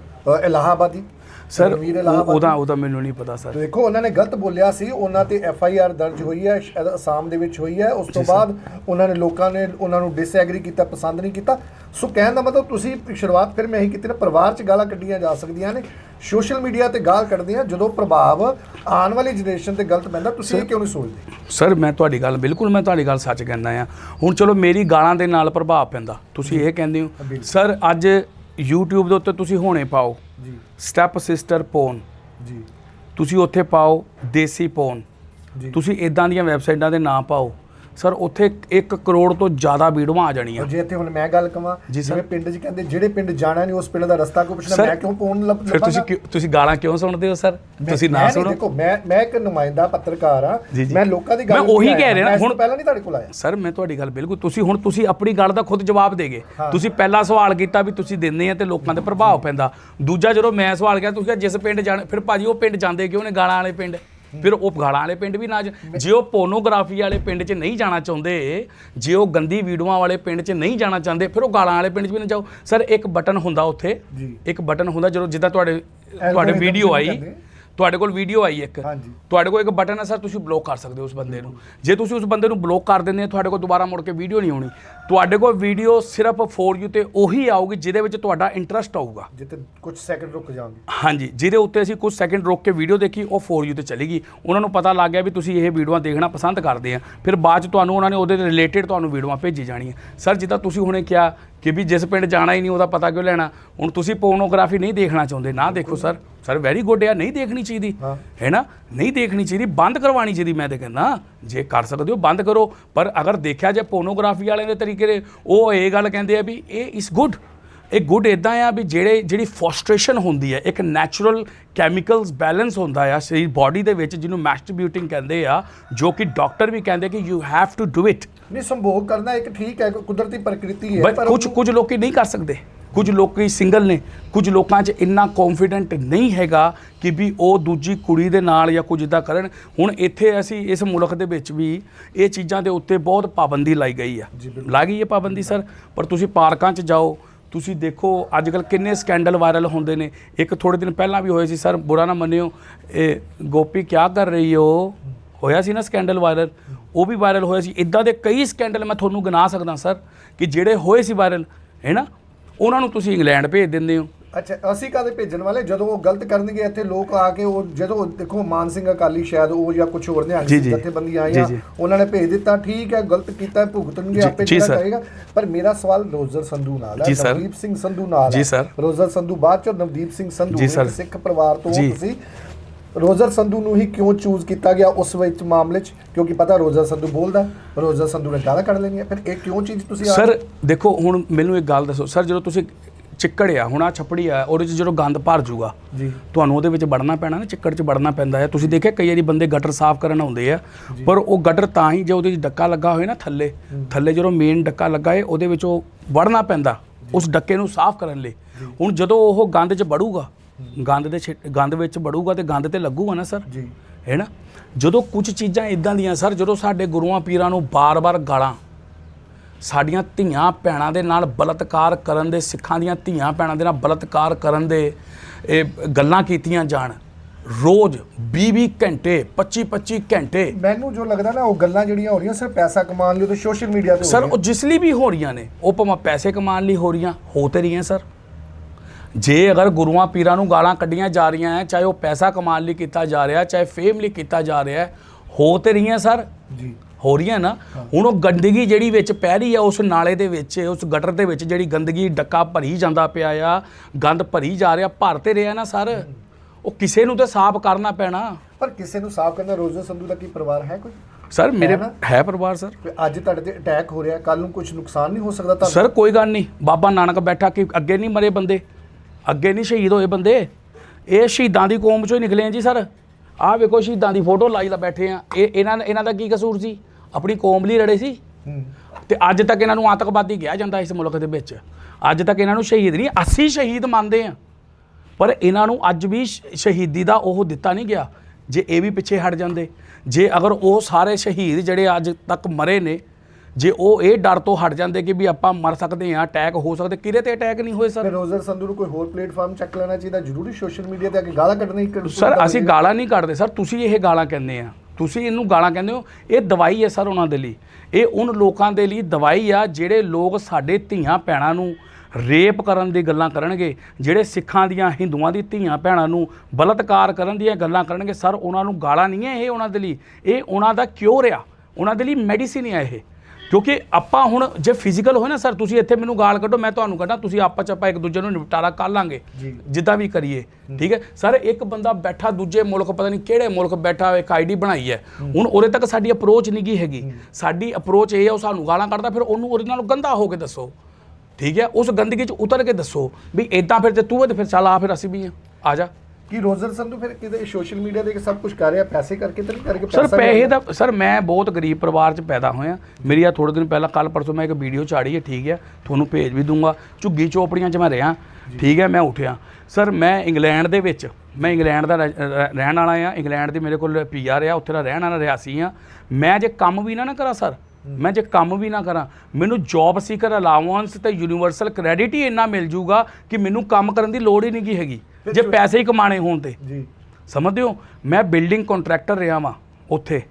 ਇਲਾਹਾਬਾਦੀ। ਸਰ ਰਣਵੀਰ ਉਹ- ਇਲਾਹਾਬਾਦੀ। ਉਹਦਾ ਉਹਦਾ ਮੈਨੂੰ ਨਹੀਂ ਪਤਾ ਸਰ। ਦੇਖੋ ਉਹਨਾਂ ਨੇ ਗਲਤ ਬੋਲਿਆ ਸੀ ਉਹਨਾਂ ਤੇ ਐਫ ਆਈ ਆਰ ਦਰਜ ਹੋਈ ਹੈ ਸ਼ਾਇਦ ਅਸਾਮ ਦੇ ਵਿੱਚ ਹੋਈ ਹੈ। ਉਸ ਤੋਂ ਬਾਅਦ ਉਹਨਾਂ ਨੇ ਲੋਕਾਂ ਨੇ ਉਹਨਾਂ ਨੂੰ ਡਿਸਐਗਰੀ ਕੀਤਾ ਪਸੰਦ ਨਹੀਂ ਕੀਤਾ। ਸੋ ਕਹਿਣ ਦਾ ਮਤਲਬ ਤੁਸੀਂ ਸ਼ੁਰੂਆਤ ਫਿਰ ਮੈਂ ਇਹੀ ਕੀਤੀ ਨਾ ਪਰਿਵਾਰ 'ਚ ਗਾਲਾਂ ਕੱਢੀਆਂ ਜਾ ਸਕਦੀਆਂ ਨੇ ਸੋਸ਼ਲ ਮੀਡੀਆ ਤੇ ਗਾਲ ਕੱਢਦੇ ਆ ਜਦੋਂ ਪ੍ਰਭਾਵ ਆਉਣ ਵਾਲੀ ਜਨਰੇਸ਼ਨ ਤੇ ਗਲਤ ਪੈਂਦਾ ਤੁਸੀਂ ਇਹ ਕਿਉਂ ਨਹੀਂ ਸੋਚਦੇ? ਸਰ ਮੈਂ ਤੁਹਾਡੀ ਗੱਲ ਬਿਲਕੁਲ ਮੈਂ ਤੁਹਾਡੀ ਗੱਲ ਸੱਚ ਕਹਿੰਦਾ ਆ ਹੁਣ ਚਲੋ ਮੇਰੀ ਗਾਲਾਂ ਦੇ ਨਾਲ ਪ੍ਰਭਾਵ ਪੈਂਦਾ। ਤੁਸੀਂ ਇਹ ਕਹਿੰਦੇ ਹੋ। ਸਰ ਅੱਜ YouTube ਦੇ ਉੱਤੇ ਤੁਸੀਂ ਹੋਣੇ ਪਾਓ। ਜੀ। ਸਟੈਪ ਸਿਸਟਰ ਪੋਨ ਜੀ। ਤੁਸੀਂ ਉੱਥੇ ਪਾਓ ਦੇਸੀ ਪੋਨ ਜੀ। ਤੁਸੀਂ ਇਦਾਂ ਦੀਆਂ ਵੈਬਸਾਈਟਾਂ ਦੇ ਨਾਂ ਪਾਓ। ਸਰ ਉੱਥੇ 1 ਕਰੋੜ ਤੋਂ ਜ਼ਿਆਦਾ ਵੀਡੀਓਆਂ ਆ ਜਾਣੀਆਂ। ਜੇ ਇੱਥੇ ਹੁਣ ਮੈਂ ਗੱਲ ਕਵਾਂ। ਜਿਵੇਂ ਪਿੰਡ 'ਚ ਕਹਿੰਦੇ ਜਿਹੜੇ ਪਿੰਡ ਜਾਣਾ ਨਹੀਂ ਉਸ ਪਿੰਡ ਦਾ ਰਸਤਾ ਕੋਈ ਪੁੱਛਣਾ ਮੈਂ ਕਿਉਂ ਪੌਣ ਲੱਭ ਫਿਰ ਤੁਸੀਂ ਤੁਸੀਂ ਗਾਲਾਂ ਕਿਉਂ ਸੁਣਦੇ ਹੋ ਸਰ? ਤੁਸੀਂ ਨਾ ਸੁਣੋ। ਦੇਖੋ ਮੈਂ ਮੈਂ ਇੱਕ ਨੁਮਾਇੰਦਾ ਪੱਤਰਕਾਰ ਆ। ਮੈਂ ਲੋਕਾਂ ਦੀ ਗੱਲ ਮੈਂ ਉਹੀ ਕਹਿ ਰਿਹਾ ਹੁਣ- ਪਹਿਲਾਂ ਨਹੀਂ ਤੁਹਾਡੇ ਕੋਲ ਆਇਆ। ਸਰ ਮੈਂ ਤੁਹਾਡੀ ਗੱਲ ਬਿਲਕੁਲ ਤੁਸੀਂ ਹੁਣ ਤੁਸੀਂ ਆਪਣੀ ਗੱਲ ਦਾ ਖੁਦ ਜਵਾਬ ਦੇਗੇ। ਤੁਸੀਂ ਪਹਿਲਾ ਸਵਾਲ ਕੀਤਾ ਵੀ ਤੁਸੀਂ ਦਿੰਦੇ ਆ ਤੇ ਲੋਕਾਂ ਤੇ ਪ੍ਰਭਾਵ ਪੈਂਦਾ। ਦੂਜਾ ਜਦੋਂ ਮੈਂ ਸਵਾਲ ਕੀਤਾ ਤੁਸੀਂ ਕਿਹਾ ਜਿਸ ਪਿੰਡ ਜਾਣ ਫਿਰ ਭਾਜੀ ਉਹ ਪਿੰਡ ਜਾਂਦੇ ਕਿਉਂ ਨੇ? ਗਾਲਾਂ ਵਾਲੇ ਪਿੰਡ। ਫਿਰ ਉਹ ਗਾਲਾਂ ਵਾਲੇ ਪਿੰਡ ਵੀ ਨਾ ਜਾ- ਜੇ ਉਹ ਪੋਰਨੋਗ੍ਰਾਫੀ ਵਾਲੇ ਪਿੰਡ 'ਚ ਨਹੀਂ ਜਾਣਾ ਚਾਹੁੰਦੇ ਜੇ ਉਹ ਗੰਦੀ ਵੀਡੀਓਆਂ ਵਾਲੇ ਪਿੰਡ 'ਚ ਨਹੀਂ ਜਾਣਾ ਚਾਹੁੰਦੇ ਫਿਰ ਉਹ ਗਾਲਾਂ ਵਾਲੇ ਪਿੰਡ 'ਚ ਵੀ ਨਾ ਜਾਓ ਸਰ ਇੱਕ ਬਟਨ ਹੁੰਦਾ ਉੱਥੇ ਜੀ। ਇੱਕ ਬਟਨ ਹੁੰਦਾ ਜਦੋਂ ਜਿੱਦਾਂ ਤੁਹਾਡੇ ਤੁਹਾਡੇ Algorithm ਵੀਡੀਓ ਆਈ। ਤੁਹਾਡੇ ਕੋਲ ਵੀਡੀਓ ਆਈ ਇੱਕ। ਹਾਂਜੀ। ਤੁਹਾਡੇ ਕੋਲ ਇੱਕ ਬਟਨ ਹੈ ਸਰ ਤੁਸੀਂ ਬਲੌਕ ਕਰ ਸਕਦੇ ਹੋ ਉਸ ਬੰਦੇ ਨੂੰ। ਜੇ ਤੁਸੀਂ ਉਸ ਬੰਦੇ ਨੂੰ ਬਲੌਕ ਕਰ ਦਿੰਦੇ ਹੋ ਤੁਹਾਡੇ ਕੋਲ ਦੁਬਾਰਾ ਮੁੜ ਕੇ ਵੀਡੀਓ ਨਹੀਂ ਆਉਣੀ ਤੁਹਾਡੇ ਕੋਲ ਵੀਡੀਓ ਸਿਰਫ ਫੋਰ ਯੂ ਤੇ ਉਹੀ ਆਊਗੀ ਜਿਹਦੇ ਵਿੱਚ ਤੁਹਾਡਾ ਇੰਟਰਸਟ ਆਊਗਾ। ਜਿੱਤੇ ਕੁਝ ਸੈਕਿੰਡ ਰੁਕ ਜਾਓਗੇ ਹਾਂਜੀ ਜਿਹਦੇ ਉੱਤੇ ਅਸੀਂ ਕੁਝ ਸੈਕਿੰਡ ਰੋਕ ਕੇ ਵੀਡੀਓ ਦੇਖੀ ਉਹ ਫੋਰ ਯੂ ਤੇ ਚਲੇਗੀ। ਉਹਨਾਂ ਨੂੰ ਪਤਾ ਲੱਗ ਗਿਆ ਵੀ ਤੁਸੀਂ ਇਹ ਵੀਡੀਓਆਂ ਦੇਖਣਾ ਪਸੰਦ ਕਰਦੇ ਆ। ਫਿਰ ਬਾਅਦ ਚ ਤੁਹਾਨੂੰ ਉਹਨਾਂ ਨੇ ਉਹਦੇ ਰਿਲੇਟਡ ਤੁਹਾਨੂੰ ਵੀਡੀਓਆਂ ਭੇਜੀ ਜਾਣੀਆਂ। ਸਰ ਜਿੱਦਾਂ ਤੁਸੀਂ ਹੁਣੇ ਕਿਹਾ ਕਿ ਵੀ ਜਿਸ ਪਿੰਡ ਜਾਣਾ ਹੀ ਨਹੀਂ ਉਹਦਾ ਪਤਾ ਕਿਉਂ ਲੈਣਾ? ਹੁਣ ਤੁਸੀਂ ਪੋਰਨੋਗ੍ਰਾਫੀ ਨਹੀਂ ਦੇਖਣਾ ਚਾਹੁੰਦੇ ਨਾ ਦੇਖੋ ਸਰ ਸਰ ਵੈਰੀ ਗੁੱਡ ਆ ਨਹੀਂ ਦੇਖਣੀ ਚਾਹੀਦੀ। ਹਾਂ। ਨਾ? ਨਹੀਂ ਦੇਖਣੀ ਚਾਹੀਦੀ ਬੰਦ ਕਰਵਾਉਣੀ ਚਾਹੀਦੀ ਮੈਂ ਤੇ ਕਹਿੰਦਾ। ਜੇ ਕਰ ਸਕਦੇ ਹੋ ਬੰਦ ਕਰੋ। ਪਰ ਅਗਰ ਦੇਖਿਆ ਜੇ ਪੋਰਨੋਗ੍ਰਾਫੀ ਵਾਲਿਆਂ ਦੇ ਤਰੀਕੇ ਦੇ ਉਹ ਇਹ ਗੱਲ ਕਹਿੰਦੇ ਆ ਵੀ ਇਹ ਇਜ਼ ਗੁੱਡ ਇਹ ਗੁੱਡ ਇਦਾਂ ਆ ਵੀ ਜਿਹੜੇ ਜਿਹੜੀ ਫੋਸਟ੍ਰੇਸ਼ਨ ਹੁੰਦੀ ਹੈ ਇੱਕ ਨੈਚੁਰਲ ਕੈਮੀਕਲਸ ਬੈਲੈਂਸ ਹੁੰਦਾ ਆ ਸਰੀਰ ਬਾਡੀ ਦੇ ਵਿੱਚ ਜਿਹਨੂੰ ਮੈਸਟਰਬਿਊਟਿੰਗ ਕਹਿੰਦੇ ਆ ਜੋ ਕਿ ਡਾਕਟਰ ਵੀ ਕਹਿੰਦੇ ਕਿ you have to do it ਨਹੀਂ ਸੰਭੋਗ ਕਰਨਾ ਇੱਕ ਠੀਕ ਹੈ ਕੁਦਰਤੀ ਪ੍ਰਕਿਰਤੀ ਹੈ ਬਟ ਕੁਝ ਕੁਝ ਲੋਕੀ ਨਹੀਂ ਕਰ ਸਕਦੇ। ਕੁਝ ਲੋਕੀ ਸਿੰਗਲ ਨੇ ਕੁਝ ਲੋਕਾਂ 'ਚ ਇੰਨਾ ਕੌਨਫੀਡੈਂਟ ਨਹੀਂ ਹੈਗਾ ਕਿ ਵੀ ਉਹ ਦੂਜੀ ਕੁੜੀ ਦੇ ਨਾਲ ਜਾਂ ਕੁਝ ਇਦਾਂ ਕਰਨ। ਹੁਣ ਇੱਥੇ ਅਸੀਂ ਇਸ ਮੁਲਕ ਦੇ ਵਿੱਚ ਵੀ ਇਹ ਚੀਜ਼ਾਂ ਦੇ ਉੱਤੇ ਬਹੁਤ ਪਾਬੰਦੀ ਲਾਈ ਗਈ ਆ। ਲਾਈ ਗਈ ਹੈ ਪਾਬੰਦੀ ਸਰ? ਪਰ ਤੁਸੀਂ ਪਾਰਕਾਂ 'ਚ ਜਾਓ ਤੁਸੀਂ ਦੇਖੋ ਅੱਜ ਕੱਲ ਕਿੰਨੇ ਸਕੈਂਡਲ ਵਾਇਰਲ ਹੁੰਦੇ ਨੇ। ਇੱਕ ਥੋੜੇ ਦਿਨ ਪਹਿਲਾਂ ਵੀ ਹੋਏ ਸੀ ਸਰ ਬੁਰਾ ਨਾ ਮੰਨਿਓ। ਇਹ ਗੋਪੀ ਕੀ ਕਰ ਰਹੀ ਹੋ ਹੋਇਆ ਸੀ ਨਾ ਸਕੈਂਡਲ ਵਾਇਰਲ ਉਹ ਵੀ ਵਾਇਰਲ ਹੋਇਆ ਸੀ। ਇਦਾਂ ਦੇ ਕਈ ਸਕੈਂਡਲ ਮੈਂ ਤੁਹਾਨੂੰ ਗਿਣਾ ਸਕਦਾ ਸਰ ਕਿ ਜਿਹੜੇ ਹੋਏ ਸੀ ਵਾਇਰਲ ਹੈ ਨਾ? ਉਹਨਾਂ ਨੂੰ ਤੁਸੀਂ ਇੰਗਲੈਂਡ ਭੇਜ ਦਿੰਦੇ ਹੋ ਅੱਛਾ ਅਸੀਂ ਕਾਦੇ ਭੇਜਣ ਵਾਲੇ ਜਦੋਂ ਉਹ ਗਲਤ ਕਰਨਗੇ ਇੱਥੇ ਲੋਕ ਆ ਕੇ ਉਹ ਜਦੋਂ ਦੇਖੋ ਮਾਨ ਸਿੰਘ ਅਕਾਲੀ ਸ਼ਾਇਦ ਉਹ ਜਾਂ ਕੁਝ ਹੋਰ ਸਿੰਘ ਜੀ। ਜਥੇਬੰਦੀਆਂ ਆਈਆਂ। ਉਹਨਾਂ ਨੇ ਭੇਜ ਦਿੱਤਾ ਠੀਕ ਹੈ ਗਲਤ ਕੀਤਾ ਭੁਗਤਣਗੇ ਜੀ, ਆਪੇ ਜਿਹੜਾ। ਕਰੇਗਾ ਪਰ ਮੇਰਾ ਸਵਾਲ ਰੋਜ਼ਰ ਸੰਧੂ ਨਾਲ ਹੈ। ਨਵਦੀਪ ਸਿੰਘ ਸੰਧੂ ਨਾਲ ਹੈ। ਰੋਜ਼ਰ ਸੰਧੂ ਬਾਅਦ ਚੋਂ ਨਵਦੀਪ ਸਿੰਘ ਸੰਧੂ ਸਿੱਖ ਪਰਿਵਾਰ ਤੋਂ। ਤੁਸੀਂ ਰੋਜ਼ਰ ਸੰਧੂ ਨੂੰ ਹੀ ਕਿਉਂ ਚੂਜ਼ ਕੀਤਾ ਗਿਆ ਉਸ ਵਿੱਚ ਮਾਮਲੇ 'ਚ? ਕਿਉਂਕਿ ਪਤਾ ਰੋਜ਼ਰ ਸੰਧੂ ਬੋਲਦਾ ਰੋਜ਼ਰ ਸੰਧੂ ਨੇ ਗਾਲਾਂ ਕੱਢ ਲੈਣੀਆਂ ਫਿਰ ਇਹ ਕਿਉਂ ਚੀਜ਼ ਤੁਸੀਂ ਆ ਸਰ ਦੇਖੋ ਹੁਣ ਮੈਨੂੰ ਇੱਕ ਗੱਲ ਦੱਸੋ। ਸਰ ਜਦੋਂ ਤੁਸੀਂ ਚਿੱਕੜ ਆ ਹੁਣ ਆ ਛਪੜੀ ਆ ਉਹਦੇ 'ਚ ਜਦੋਂ ਗੰਦ ਭਰ ਜੂਗਾ ਜੀ। ਤੁਹਾਨੂੰ ਉਹਦੇ ਵਿੱਚ ਵੜਨਾ ਪੈਣਾ ਨਾ ਚਿੱਕੜ 'ਚ ਵੜਨਾ ਪੈਂਦਾ ਹੈ। ਤੁਸੀਂ ਦੇਖਿਆ ਕਈ ਵਾਰੀ ਬੰਦੇ ਗਟਰ ਸਾਫ਼ ਕਰਨ ਆਉਂਦੇ ਆ ਪਰ ਉਹ ਗਟਰ ਤਾਂ ਹੀ ਜੇ ਉਹਦੇ 'ਚ ਡੱਕਾ ਲੱਗਾ ਹੋਏ ਨਾ ਥੱਲੇ ਥੱਲੇ ਜਦੋਂ ਮੇਨ ਡੱਕਾ ਲੱਗਾ ਹੈ ਉਹਦੇ ਵਿੱਚ ਉਹ ਵੜਨਾ ਪੈਂਦਾ ਉਸ ਡੱਕੇ ਨੂੰ ਸਾਫ਼ ਕਰਨ ਲਈ। ਹੁਣ ਜਦੋਂ ਉਹ ਗੰਦ 'ਚ ਵੜੂਗਾ ਗੰਦ ਦੇ ਛਿ- ਗੰਦ ਵਿੱਚ ਵੜੂਗਾ ਤੇ ਗੰਦ ਤੇ ਲੱਗੂਗਾ ਨਾ ਸਰ? ਜੀ। ਹੈ ਨਾ? ਜਦੋਂ ਕੁਝ ਚੀਜ਼ਾਂ ਇਦਾਂ ਦੀਆਂ ਸਰ ਜਦੋਂ ਸਾਡੇ ਗੁਰੂਆਂ ਪੀਰਾਂ ਨੂੰ ਬਾਰ-ਬਾਰ ਗਾਲਾਂ ਸਾਡੀਆਂ ਧੀਆਂ ਭੈਣਾਂ ਦੇ ਨਾਲ ਬਲਤਕਾਰ ਕਰਨ ਦੇ ਸਿੱਖਾਂ ਦੀਆਂ ਧੀਆਂ ਭੈਣਾਂ ਦੇ ਨਾਲ ਬਲਤਕਾਰ ਕਰਨ ਦੇ ਇਹ ਗੱਲਾਂ ਕੀਤੀਆਂ ਜਾਣ ਰੋਜ਼ 20-20 ਘੰਟੇ 25-25 ਘੰਟੇ। ਮੈਨੂੰ ਜੋ ਲੱਗਦਾ ਨਾ ਉਹ ਗੱਲਾਂ ਜਿਹੜੀਆਂ ਹੋ ਰਹੀਆਂ ਸਿਰਫ ਪੈਸਾ ਕਮਾਉਣ ਲਈ ਤੇ ਸੋਸ਼ਲ ਮੀਡੀਆ ਤੇ ਹੋ ਸਰ ਰਹੀਆਂ। ਉਹ ਜਿਸ ਲਈ ਵੀ ਹੋ ਰਹੀਆਂ ਨੇ ਉਹ ਭਾਵੇਂ ਪੈਸੇ ਕਮਾਉਣ ਲਈ ਹੋ ਰਹੀਆਂ ਹੋ ਤੇ ਰਹੀਆਂ ਸਰ। ਜੇ ਅਗਰ ਗੁਰੂਆਂ ਪੀਰਾਂ ਨੂੰ ਗਾਲਾਂ ਕੱਢੀਆਂ ਜਾ ਰਹੀਆਂ ਹੈ ਚਾਹੇ ਉਹ ਪੈਸਾ ਕਮਾਉਣ ਲਈ ਕੀਤਾ ਜਾ ਰਿਹਾ ਚਾਹੇ ਫੇਮ ਲਈ ਕੀਤਾ ਜਾ ਰਿਹਾ ਹੈ ਤੇ ਰਹੀਆਂ ਸਰ? ਜੀ। ਹੋ ਰਹੀਆਂ ਨਾ? ਹੁਣ ਉਹ ਗੰਦਗੀ ਜਿਹੜੀ ਵਿੱਚ ਪੈ ਰਹੀ ਆ ਉਸ ਨਾਲੇ ਦੇ ਵਿੱਚ ਉਸ ਗਟਰ ਦੇ ਵਿੱਚ ਜਿਹੜੀ ਗੰਦਗੀ ਡੱਕਾ ਭਰੀ ਜਾਂਦਾ ਪਿਆ ਆ ਗੰਦ ਭਰੀ ਜਾ ਰਿਹਾ ਭਰ ਤੇ ਰਿਹਾ ਨਾ ਸਰ? ਉਹ ਕਿਸੇ ਨੂੰ ਤੇ ਸਾਫ਼ ਕਰਨਾ ਪੈਣਾ। ਪਰ ਕਿਸੇ ਨੂੰ ਸਾਫ਼ ਕਰਨਾ ਰੋਜ਼ਰ ਸੰਧੂ ਦਾ ਕੀ ਪਰਿਵਾਰ ਹੈ ਕੋਈ? ਸਰ ਮੇਰੇ? ਹੈ ਪਰਿਵਾਰ ਸਰ। ਅੱਜ ਤੁਹਾਡੇ ਤੇ ਅਟੈਕ ਹੋ ਰਿਹਾ ਕੱਲ ਨੂੰ ਕੁਝ ਨੁਕਸਾਨ ਨਹੀਂ ਹੋ ਸਕਦਾ ਤੁਹਾਨੂੰ ਸਰ ਕੋਈ ਗੱਲ ਨਹੀਂ। ਬਾਬਾ ਨਾਨਕ ਬੈਠਾ ਕਿ ਅੱਗੇ ਨਹੀਂ ਮਰੇ ਬੰਦੇ। ਅੱਗੇ ਨਹੀਂ ਸ਼ਹੀਦ ਹੋਏ ਬੰਦੇ। ਇਹ ਸ਼ਹੀਦਾਂ ਦੀ ਕੌਮ ਚੋਂ ਹੀ ਨਿਕਲੇ ਆ ਜੀ ਸਰ। ਆਹ ਵੇਖੋ ਸ਼ਹੀਦਾਂ ਦੀ ਫੋਟੋ ਲਾਈ ਲਾ ਬੈਠੇ ਆ। ਇਹ ਇਹਨਾਂ ਇਹਨਾਂ ਦਾ ਕੀ ਕਸੂਰ ਸੀ? ਆਪਣੀ ਕੌਮ ਲਈ ਲੜੇ ਸੀ। ਤੇ ਅੱਜ ਤੱਕ ਇਹਨਾਂ ਨੂੰ ਆਤੰਕਵਾਦੀ ਕਿਹਾ ਜਾਂਦਾ ਇਸ ਮੁਲਕ ਦੇ ਵਿੱਚ। ਅੱਜ ਤੱਕ ਇਹਨਾਂ ਨੂੰ ਸ਼ਹੀਦ ਨਹੀਂ ਅਸੀਂ ਸ਼ਹੀਦ ਮੰਨਦੇ ਆ। ਪਰ ਇਹਨਾਂ ਨੂੰ ਅੱਜ ਵੀ ਸ਼ਹੀਦੀ ਦਾ ਉਹ ਦਿੱਤਾ ਨਹੀਂ ਗਿਆ। ਜੇ ਇਹ ਵੀ ਪਿੱਛੇ ਹਟ ਜਾਂਦੇ। ਜੇ ਅਗਰ ਉਹ ਸਾਰੇ ਸ਼ਹੀਦ ਜਿਹੜੇ ਅੱਜ ਤੱਕ ਮਰੇ ਨੇ ਜੇ ਉਹ ਇਹ ਡਰ ਤੋਂ ਹਟ ਜਾਂਦੇ ਕਿ ਵੀ ਆਪਾਂ ਮਰ ਸਕਦੇ ਹਾਂ ਅਟੈਕ ਹੋ ਸਕਦੇ ਕਿਰੇ ਤੇ ਅਟੈਕ ਨਹੀਂ ਹੋਏ ਸਰ ਰੋਜ਼ਰ ਸੰਧੂ ਨੂੰ ਕੋਈ ਹੋਰ ਪਲੇਟਫਾਰਮ ਚੱਕ ਲੈਣਾ ਚਾਹੀਦਾ ਜ਼ਰੂਰੀ ਸੋਸ਼ਲ ਮੀਡੀਆ ਤੇ ਆ ਕੇ ਗਾਲਾਂ ਕੱਢਣੀ ਇੱਕ ਸਰ ਅਸੀਂ ਗਾਲਾਂ ਨਹੀਂ ਕੱਢਦੇ ਸਰ ਤੁਸੀਂ ਇਹ ਗਾਲਾਂ ਕਹਿੰਦੇ ਆ। ਤੁਸੀਂ ਇਹਨੂੰ ਗਾਲਾਂ ਕਹਿੰਦੇ ਹੋ ਇਹ ਦਵਾਈ ਹੈ ਸਰ ਉਹਨਾਂ ਦੇ ਲਈ। ਇਹ ਉਹਨਾਂ ਲੋਕਾਂ ਦੇ ਲਈ ਦਵਾਈ ਆ ਜਿਹੜੇ ਲੋਕ ਸਾਡੇ ਧੀਆਂ ਭੈਣਾਂ ਨੂੰ ਰੇਪ ਕਰਨ ਦੀ ਗੱਲਾਂ ਕਰਨਗੇ ਜਿਹੜੇ ਸਿੱਖਾਂ ਦੀਆਂ ਹਿੰਦੂਆਂ ਦੀ ਧੀਆਂ ਭੈਣਾਂ ਨੂੰ ਬਲਤਕਾਰ ਕਰਨ ਦੀਆਂ ਗੱਲਾਂ ਕਰਨਗੇ। ਸਰ ਉਹਨਾਂ ਨੂੰ ਗਾਲਾਂ ਨਹੀਂ ਹੈ ਇਹ ਉਹਨਾਂ ਦੇ ਲਈ। ਇਹ ਉਹਨਾਂ ਦਾ ਕਿਉਰ ਆ। ਉਹਨਾਂ ਦੇ ਲਈ ਮੈਡੀਸਿਨ ਆ ਇਹ। ਕਿਉਂਕਿ ਆਪਾਂ ਹੁਣ ਜੇ ਫਿਜ਼ੀਕਲ ਹੋਏ ਨਾ ਸਰ ਤੁਸੀਂ ਇੱਥੇ ਮੈਨੂੰ ਗਾਲ ਕੱਢੋ ਮੈਂ ਤੁਹਾਨੂੰ ਕੱਢਾਂ ਤੁਸੀਂ ਆਪਸ ਚ ਆਪਾਂ ਇੱਕ ਦੂਜੇ ਨੂੰ ਨਿਪਟਾਰਾ ਕਰ ਲਾਂਗੇ। ਜਿੱਦਾਂ ਵੀ ਕਰੀਏ ਠੀਕ ਹੈ? ਸਰ ਇੱਕ ਬੰਦਾ ਬੈਠਾ ਦੂਜੇ ਮੁਲਕ ਪਤਾ ਨਹੀਂ ਕਿਹੜੇ ਮੁਲਕ ਬੈਠਾ ਇੱਕ ਆਈਡੀ ਬਣਾਈ ਹੈ। ਹੁਣ ਉਹਦੇ ਤੱਕ ਸਾਡੀ ਅਪਰੋਚ ਨਹੀਂ ਗਈ ਹੈਗੀ। ਸਾਡੀ ਅਪਰੋਚ ਇਹ ਹੈ ਉਹ ਸਾਨੂੰ ਗਾਲਾਂ ਕੱਢਦਾ ਫਿਰ ਉਹਨੂੰ ਉਹਦੇ ਨਾਲ ਗੰਦਾ ਹੋ ਕੇ ਦੱਸੋ। ਠੀਕ ਹੈ? ਉਸ ਗੰਦਗੀ 'ਚ ਉਤਰ ਕੇ ਦੱਸੋ ਵੀ ਇਦਾਂ ਫਿਰ ਤੇ ਤੂੰ ਤੇ ਫਿਰ ਚੱਲ ਆ ਫਿਰ ਅਸੀਂ ਵੀ ਆ ਆ ਜਾ। ਕੀ ਰੋਜ਼ਰ ਸੰਧੂ ਫਿਰ ਕਿਤੇ ਸੋਸ਼ਲ ਮੀਡੀਆ ਤੇ ਸਭ ਕੁਝ ਕਰ ਰਿਹਾ ਪੈਸੇ ਕਰਕੇ ਤਾਂ ਨਹੀਂ ਕਰਕੇ ਸਰ ਪੈਸਾ ਦਾ ਸਰ ਮੈਂ ਬਹੁਤ ਗਰੀਬ ਪਰਿਵਾਰ 'ਚ ਪੈਦਾ ਹੋਇਆ। ਮੇਰੀ ਆ ਥੋੜੇ ਦਿਨ ਪਹਿਲਾਂ ਕੱਲ ਪਰਸੋਂ ਮੈਂ ਇੱਕ ਵੀਡੀਓ ਚਾੜੀ ਹੈ ਠੀਕ ਹੈ। ਤੁਹਾਨੂੰ ਭੇਜ ਵੀ ਦੂੰਗਾ। ਝੁੱਗੀ ਚੋਪੜੀਆਂ 'ਚ ਮੈਂ ਰਿਹਾ। ਠੀਕ ਹੈ ਮੈਂ ਉੱਠਿਆ। ਸਰ ਮੈਂ ਇੰਗਲੈਂਡ ਦੇ ਵਿੱਚ ਮੈਂ ਇੰਗਲੈਂਡ ਦਾ ਰਹਿ- ਰਹਿ- ਰਹਿਣ ਵਾਲਾ ਆ ਇੰਗਲੈਂਡ ਦੀ ਮੇਰੇ ਕੋਲ ਪੀਆਰ ਆ ਉੱਥੇ ਦਾ ਰਹਿਣ ਵਾਲਾ ਰਿਆਸੀ ਆ ਮੈਂ ਜੇ ਕੰਮ ਵੀ ਨਾ ਨਾ ਕਰਾਂ ਸਰ ਮੈਂ ਜੇ ਕੰਮ ਵੀ ਨਾ ਕਰਾਂ ਮੈਨੂੰ ਜੌਬ ਸੀਕਰ ਅਲਾਉੈਂਸ ਤੇ ਯੂਨੀਵਰਸਲ ਕ੍ਰੈਡਿਟ ਹੀ ਇੰਨਾ ਮਿਲ ਜੂਗਾ ਕਿ ਮੈਨੂੰ ਕੰਮ ਕਰਨ ਦੀ ਲੋੜ ਹੀ ਨਹੀਂ ਗੀ ਹੈਗੀ। ਜੇ ਪੈਸੇ ਹੀ ਕਮਾਣੇ ਹੋਣ ਤੇ। ਜੀ। ਸਮਝਦੇ ਹੋ? ਮੈਂ ਬਿਲਡਿੰਗ ਕੰਟਰੈਕਟਰ ਰਿਹਾ ਵਾਂ ਉੱਥੇ।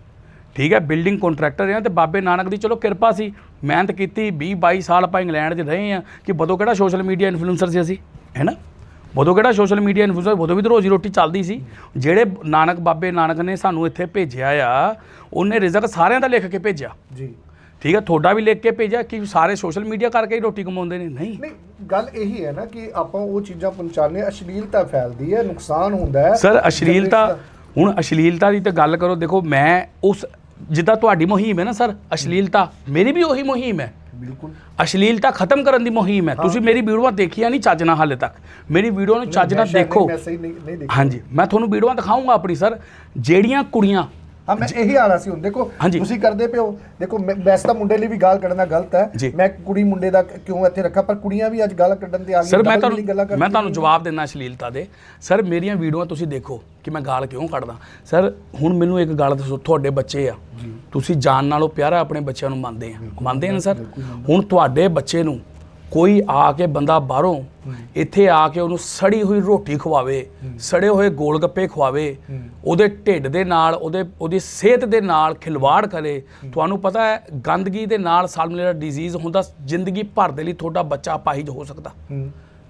ਠੀਕ ਹੈ ਬਿਲਡਿੰਗ ਕੰਟਰੈਕਟਰ ਰਿਹਾ ਤੇ ਬਾਬੇ ਨਾਨਕ ਦੀ ਚਲੋ ਕਿਰਪਾ ਸੀ। ਮਿਹਨਤ ਕੀਤੀ 20 22 ਸਾਲ ਆਪਾਂ ਇੰਗਲੈਂਡ 'ਚ ਰਹੇ ਆ ਕਿ ਬਦੋਂ ਕਿਹੜਾ ਸੋਸ਼ਲ ਮੀਡੀਆ ਇਨਫਲੂਐਂਸਰ ਸੀ ਅਸੀਂ? ਹੈ ਨਾ? ਬਦੋਂ ਕਿਹੜਾ ਸੋਸ਼ਲ ਮੀਡੀਆ ਇਨਫਲੂਐਂਸਰ ਬਦੋਂ ਵੀ ਰੋਜੀ ਰੋਟੀ ਚੱਲਦੀ ਸੀ। ਜਿਹੜੇ ਨਾਨਕ ਬਾਬੇ ਨਾਨਕ ਨੇ ਸਾਨੂੰ ਇੱਥੇ ਭੇਜਿਆ ਆ ਉਹਨੇ ਰਿਜ਼ਕ ਸਾਰਿਆਂ ਦਾ ਲਿਖ ਕੇ ਭੇਜਿਆ। ਜੀ। ਠੀਕ ਹੈ ਤੁਹਾਡਾ ਵੀ ਲਿਖ ਕੇ ਭੇਜਿਆ ਕਿ ਸਾਰੇ ਸੋਸ਼ਲ ਮੀਡੀਆ ਕਰਕੇ ਹੀ ਰੋਟੀ ਕਮਾਉਂਦੇ ਨੇ? ਨਹੀਂ। ਨਹੀਂ ਗੱਲ ਇਹੀ ਹੈ ਨਾ ਕਿ ਆਪਾਂ ਉਹ ਚੀਜ਼ਾਂ ਪਹੁੰਚਾਉਂਦੇ ਅਸ਼ਲੀਲਤਾ ਫੈਲਦੀ ਹੈ ਨੁਕਸਾਨ ਹੁੰਦਾ ਹੈ। ਸਰ ਅਸ਼ਲੀਲਤਾ ਹੁਣ ਅਸ਼ਲੀਲਤਾ ਦੀ ਤਾਂ ਗੱਲ ਕਰੋ ਦੇਖੋ ਮੈਂ ਉਸ ਜਿੱਦਾਂ ਤੁਹਾਡੀ ਮੁਹਿੰਮ ਹੈ ਨਾ ਸਰ ਅਸ਼ਲੀਲਤਾ ਮੇਰੀ ਵੀ ਉਹੀ ਮੁਹਿੰਮ ਹੈ। ਬਿਲਕੁਲ। ਅਸ਼ਲੀਲਤਾ ਖਤਮ ਕਰਨ ਦੀ ਮੁਹਿੰਮ ਹੈ। ਤੁਸੀਂ ਮੇਰੀ ਵੀਡੀਓਆਂ ਦੇਖੀਆਂ ਨਹੀਂ ਚੱਜ ਨਾਲ ਹਾਲੇ ਤੱਕ। ਮੇਰੀ ਵੀਡੀਓ ਨੂੰ ਚੱਜ ਨਾਲ ਦੇਖੋ। ਹਾਂਜੀ ਮੈਂ ਤੁਹਾਨੂੰ ਵੀਡੀਓਆਂ ਦਿਖਾਊਂਗਾ ਆਪਣੀ ਸਰ। ਜਿਹੜੀਆਂ ਕੁੜੀਆਂ ਹਾਂ ਮੈਂ ਇਹੀ ਆਣਾ ਸੀ ਹੁਣ। ਦੇਖੋ। ਤੁਸੀਂ ਕਰਦੇ ਪਿਓ ਦੇਖੋ ਵੈਸੇ ਤਾਂ ਮੁੰਡੇ ਲਈ ਵੀ ਗਾਲ ਕੱਢਣਾ ਗਲਤ ਹੈ। ਮੈਂ ਕੁੜੀ ਮੁੰਡੇ ਦਾ ਕਿਉਂ ਇੱਥੇ ਰੱਖਾ? ਪਰ ਕੁੜੀਆਂ ਵੀ ਅੱਜ ਗਾਲਾਂ ਕੱਢਣ ਤੇ ਆ ਗਈਆਂ ਸਰ ਮੈਂ ਤੁਹਾਨੂੰ ਮੈਂ ਤੁਹਾਨੂੰ ਜਵਾਬ ਦਿੰਦਾ ਅਸ਼ਲੀਲਤਾ ਦੇ। ਸਰ ਮੇਰੀਆਂ ਵੀਡੀਓਆਂ ਤੁਸੀਂ ਦੇਖੋ ਕਿ ਮੈਂ ਗਾਲ ਕਿਉਂ ਕੱਢਦਾ। ਸਰ ਹੁਣ ਮੈਨੂੰ ਇੱਕ ਗੱਲ ਦੱਸੋ ਤੁਹਾਡੇ ਬੱਚੇ ਆ। ਤੁਸੀਂ ਜਾਨ ਨਾਲੋਂ ਪਿਆਰਾ ਆਪਣੇ ਬੱਚਿਆਂ ਨੂੰ ਮੰਨਦੇ ਆ। ਮੰਨਦੇ ਆ ਨਾ ਸਰ ਹੁਣ ਤੁਹਾਡੇ ਬੱਚੇ ਨੂੰ ਕੋਈ ਆ ਕੇ ਬੰਦਾ ਬਾਹਰੋਂ ਇੱਥੇ ਆ ਕੇ ਉਹਨੂੰ ਸੜੀ ਹੋਈ ਰੋਟੀ ਖਵਾਵੇ ਸੜੇ ਹੋਏ ਗੋਲ ਗੱਪੇ ਖਵਾਵੇ ਉਹਦੇ ਢਿੱਡ ਦੇ ਨਾਲ ਉਹਦੇ ਉਹਦੀ ਸਿਹਤ ਦੇ ਨਾਲ ਖਿਲਵਾੜ ਕਰੇ। ਤੁਹਾਨੂੰ ਪਤਾ ਹੈ ਗੰਦਗੀ ਦੇ ਨਾਲ ਸਾਲਮੋਨੇਲਾ ਡਿਜ਼ੀਜ਼ ਹੁੰਦਾ ਜ਼ਿੰਦਗੀ ਭਰ ਦੇ ਲਈ ਤੁਹਾਡਾ ਬੱਚਾ ਅਪਾਹਿਜ ਹੋ ਸਕਦਾ।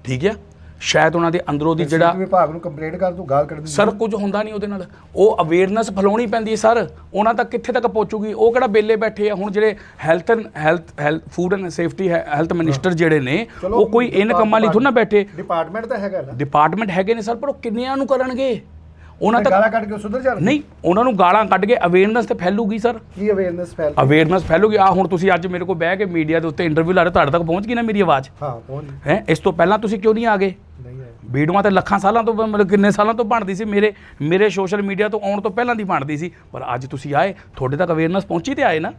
ਠੀਕ ਹੈ? ਸ਼ਾਇਦ ਉਹਨਾਂ ਦੇ ਅੰਦਰੋਂ ਦੀ ਜਿਹੜਾ ਵਿਭਾਗ ਨੂੰ ਕੰਪਲੇਂਟ ਕਰ ਤੂੰ ਗਾਲ ਕੱਢਦੀ ਸਰ ਕੁਝ ਹੁੰਦਾ ਨਹੀਂ ਉਹਦੇ ਨਾਲ। ਉਹ ਅਵੇਅਰਨੈਸ ਫਲਾਉਣੀ ਪੈਂਦੀ ਹੈ ਸਰ। ਉਹਨਾਂ ਤੱਕ ਕਿੱਥੇ ਤੱਕ ਪਹੁੰਚੂਗੀ? ਉਹ ਕਿਹੜਾ ਬੇਲੇ ਬੈਠੇ ਆ? ਹੁਣ ਜਿਹੜੇ health and health health food and safety health minister ਜਿਹੜੇ ਨੇ ਉਹ ਕੋਈ ਇਨ ਕੰਮਾਂ ਲਈ ਥੋੜਾ ਨਾ ਬੈਠੇ। ਡਿਪਾਰਟਮੈਂਟ ਤਾਂ ਹੈਗਾ ਨਾ। ਡਿਪਾਰਟਮੈਂਟ ਹੈਗੇ ਨੇ ਸਰ ਪਰ ਉਹ ਕਿੰਨਿਆਂ ਨੂੰ ਕਰਨਗੇ? ਉਹਨਾਂ ਤੱਕ ਗਾਲਾਂ ਕੱਢ ਕੇ ਸੁਧਰ ਜਾਣ ਨਹੀਂ ਉਹਨਾਂ ਨੂੰ ਗਾਲਾਂ ਕੱਢ ਕੇ ਅਵੇਅਰਨੈਸ ਤੇ ਫੈਲੂਗੀ ਸਰ। ਕੀ ਅਵੇਅਰਨੈਸ ਫੈਲ ਅਵੇਅਰਨੈਸ ਫੈਲੂਗੀ। ਆ ਹੁਣ ਤੁਸੀਂ ਅੱਜ ਮੇਰੇ ਕੋਲ ਬਹਿ ਕੇ ਮੀਡੀਆ ਦੇ ਉੱਤੇ ਇੰਟਰਵਿਊ ਲਾ ਰਹੇ ਤੁਹਾਡੇ ਤੱਕ ਪਹੁੰਚ ਗਈ ਨਾ ਮੇਰੀ ਆਵਾਜ਼? ਹਾਂ ਪਹੁੰਚ ਹੈ ਇਸ ਤੋਂ ਪਹਿਲਾਂ ਤੁਸੀਂ ਕਿਉਂ ਨਹੀਂ ਆ ਗਏ? ਨਹੀਂ ਹੈ ਵੀਡੀਓਆਂ ਤੇ ਲੱਖਾਂ ਸਾਲਾਂ ਤੋਂ ਮਤਲਬ ਕਿੰਨੇ ਸਾਲਾਂ ਤੋਂ ਬਣਦੀ ਸੀ ਮੇਰੇ ਮੇਰੇ ਸੋਸ਼ਲ ਮੀਡੀਆ ਤੋਂ ਆਉਣ ਤੋਂ ਪਹਿਲਾਂ ਦੀ ਬਣਦੀ ਸੀ। ਪਰ ਅੱਜ ਤੁਸੀਂ ਆਏ ਤੁਹਾਡੇ ਤੱਕ ਅਵੇਅਰਨੈਸ ਪਹੁੰਚੀ ਤੇ ਆਏ ਨਾ।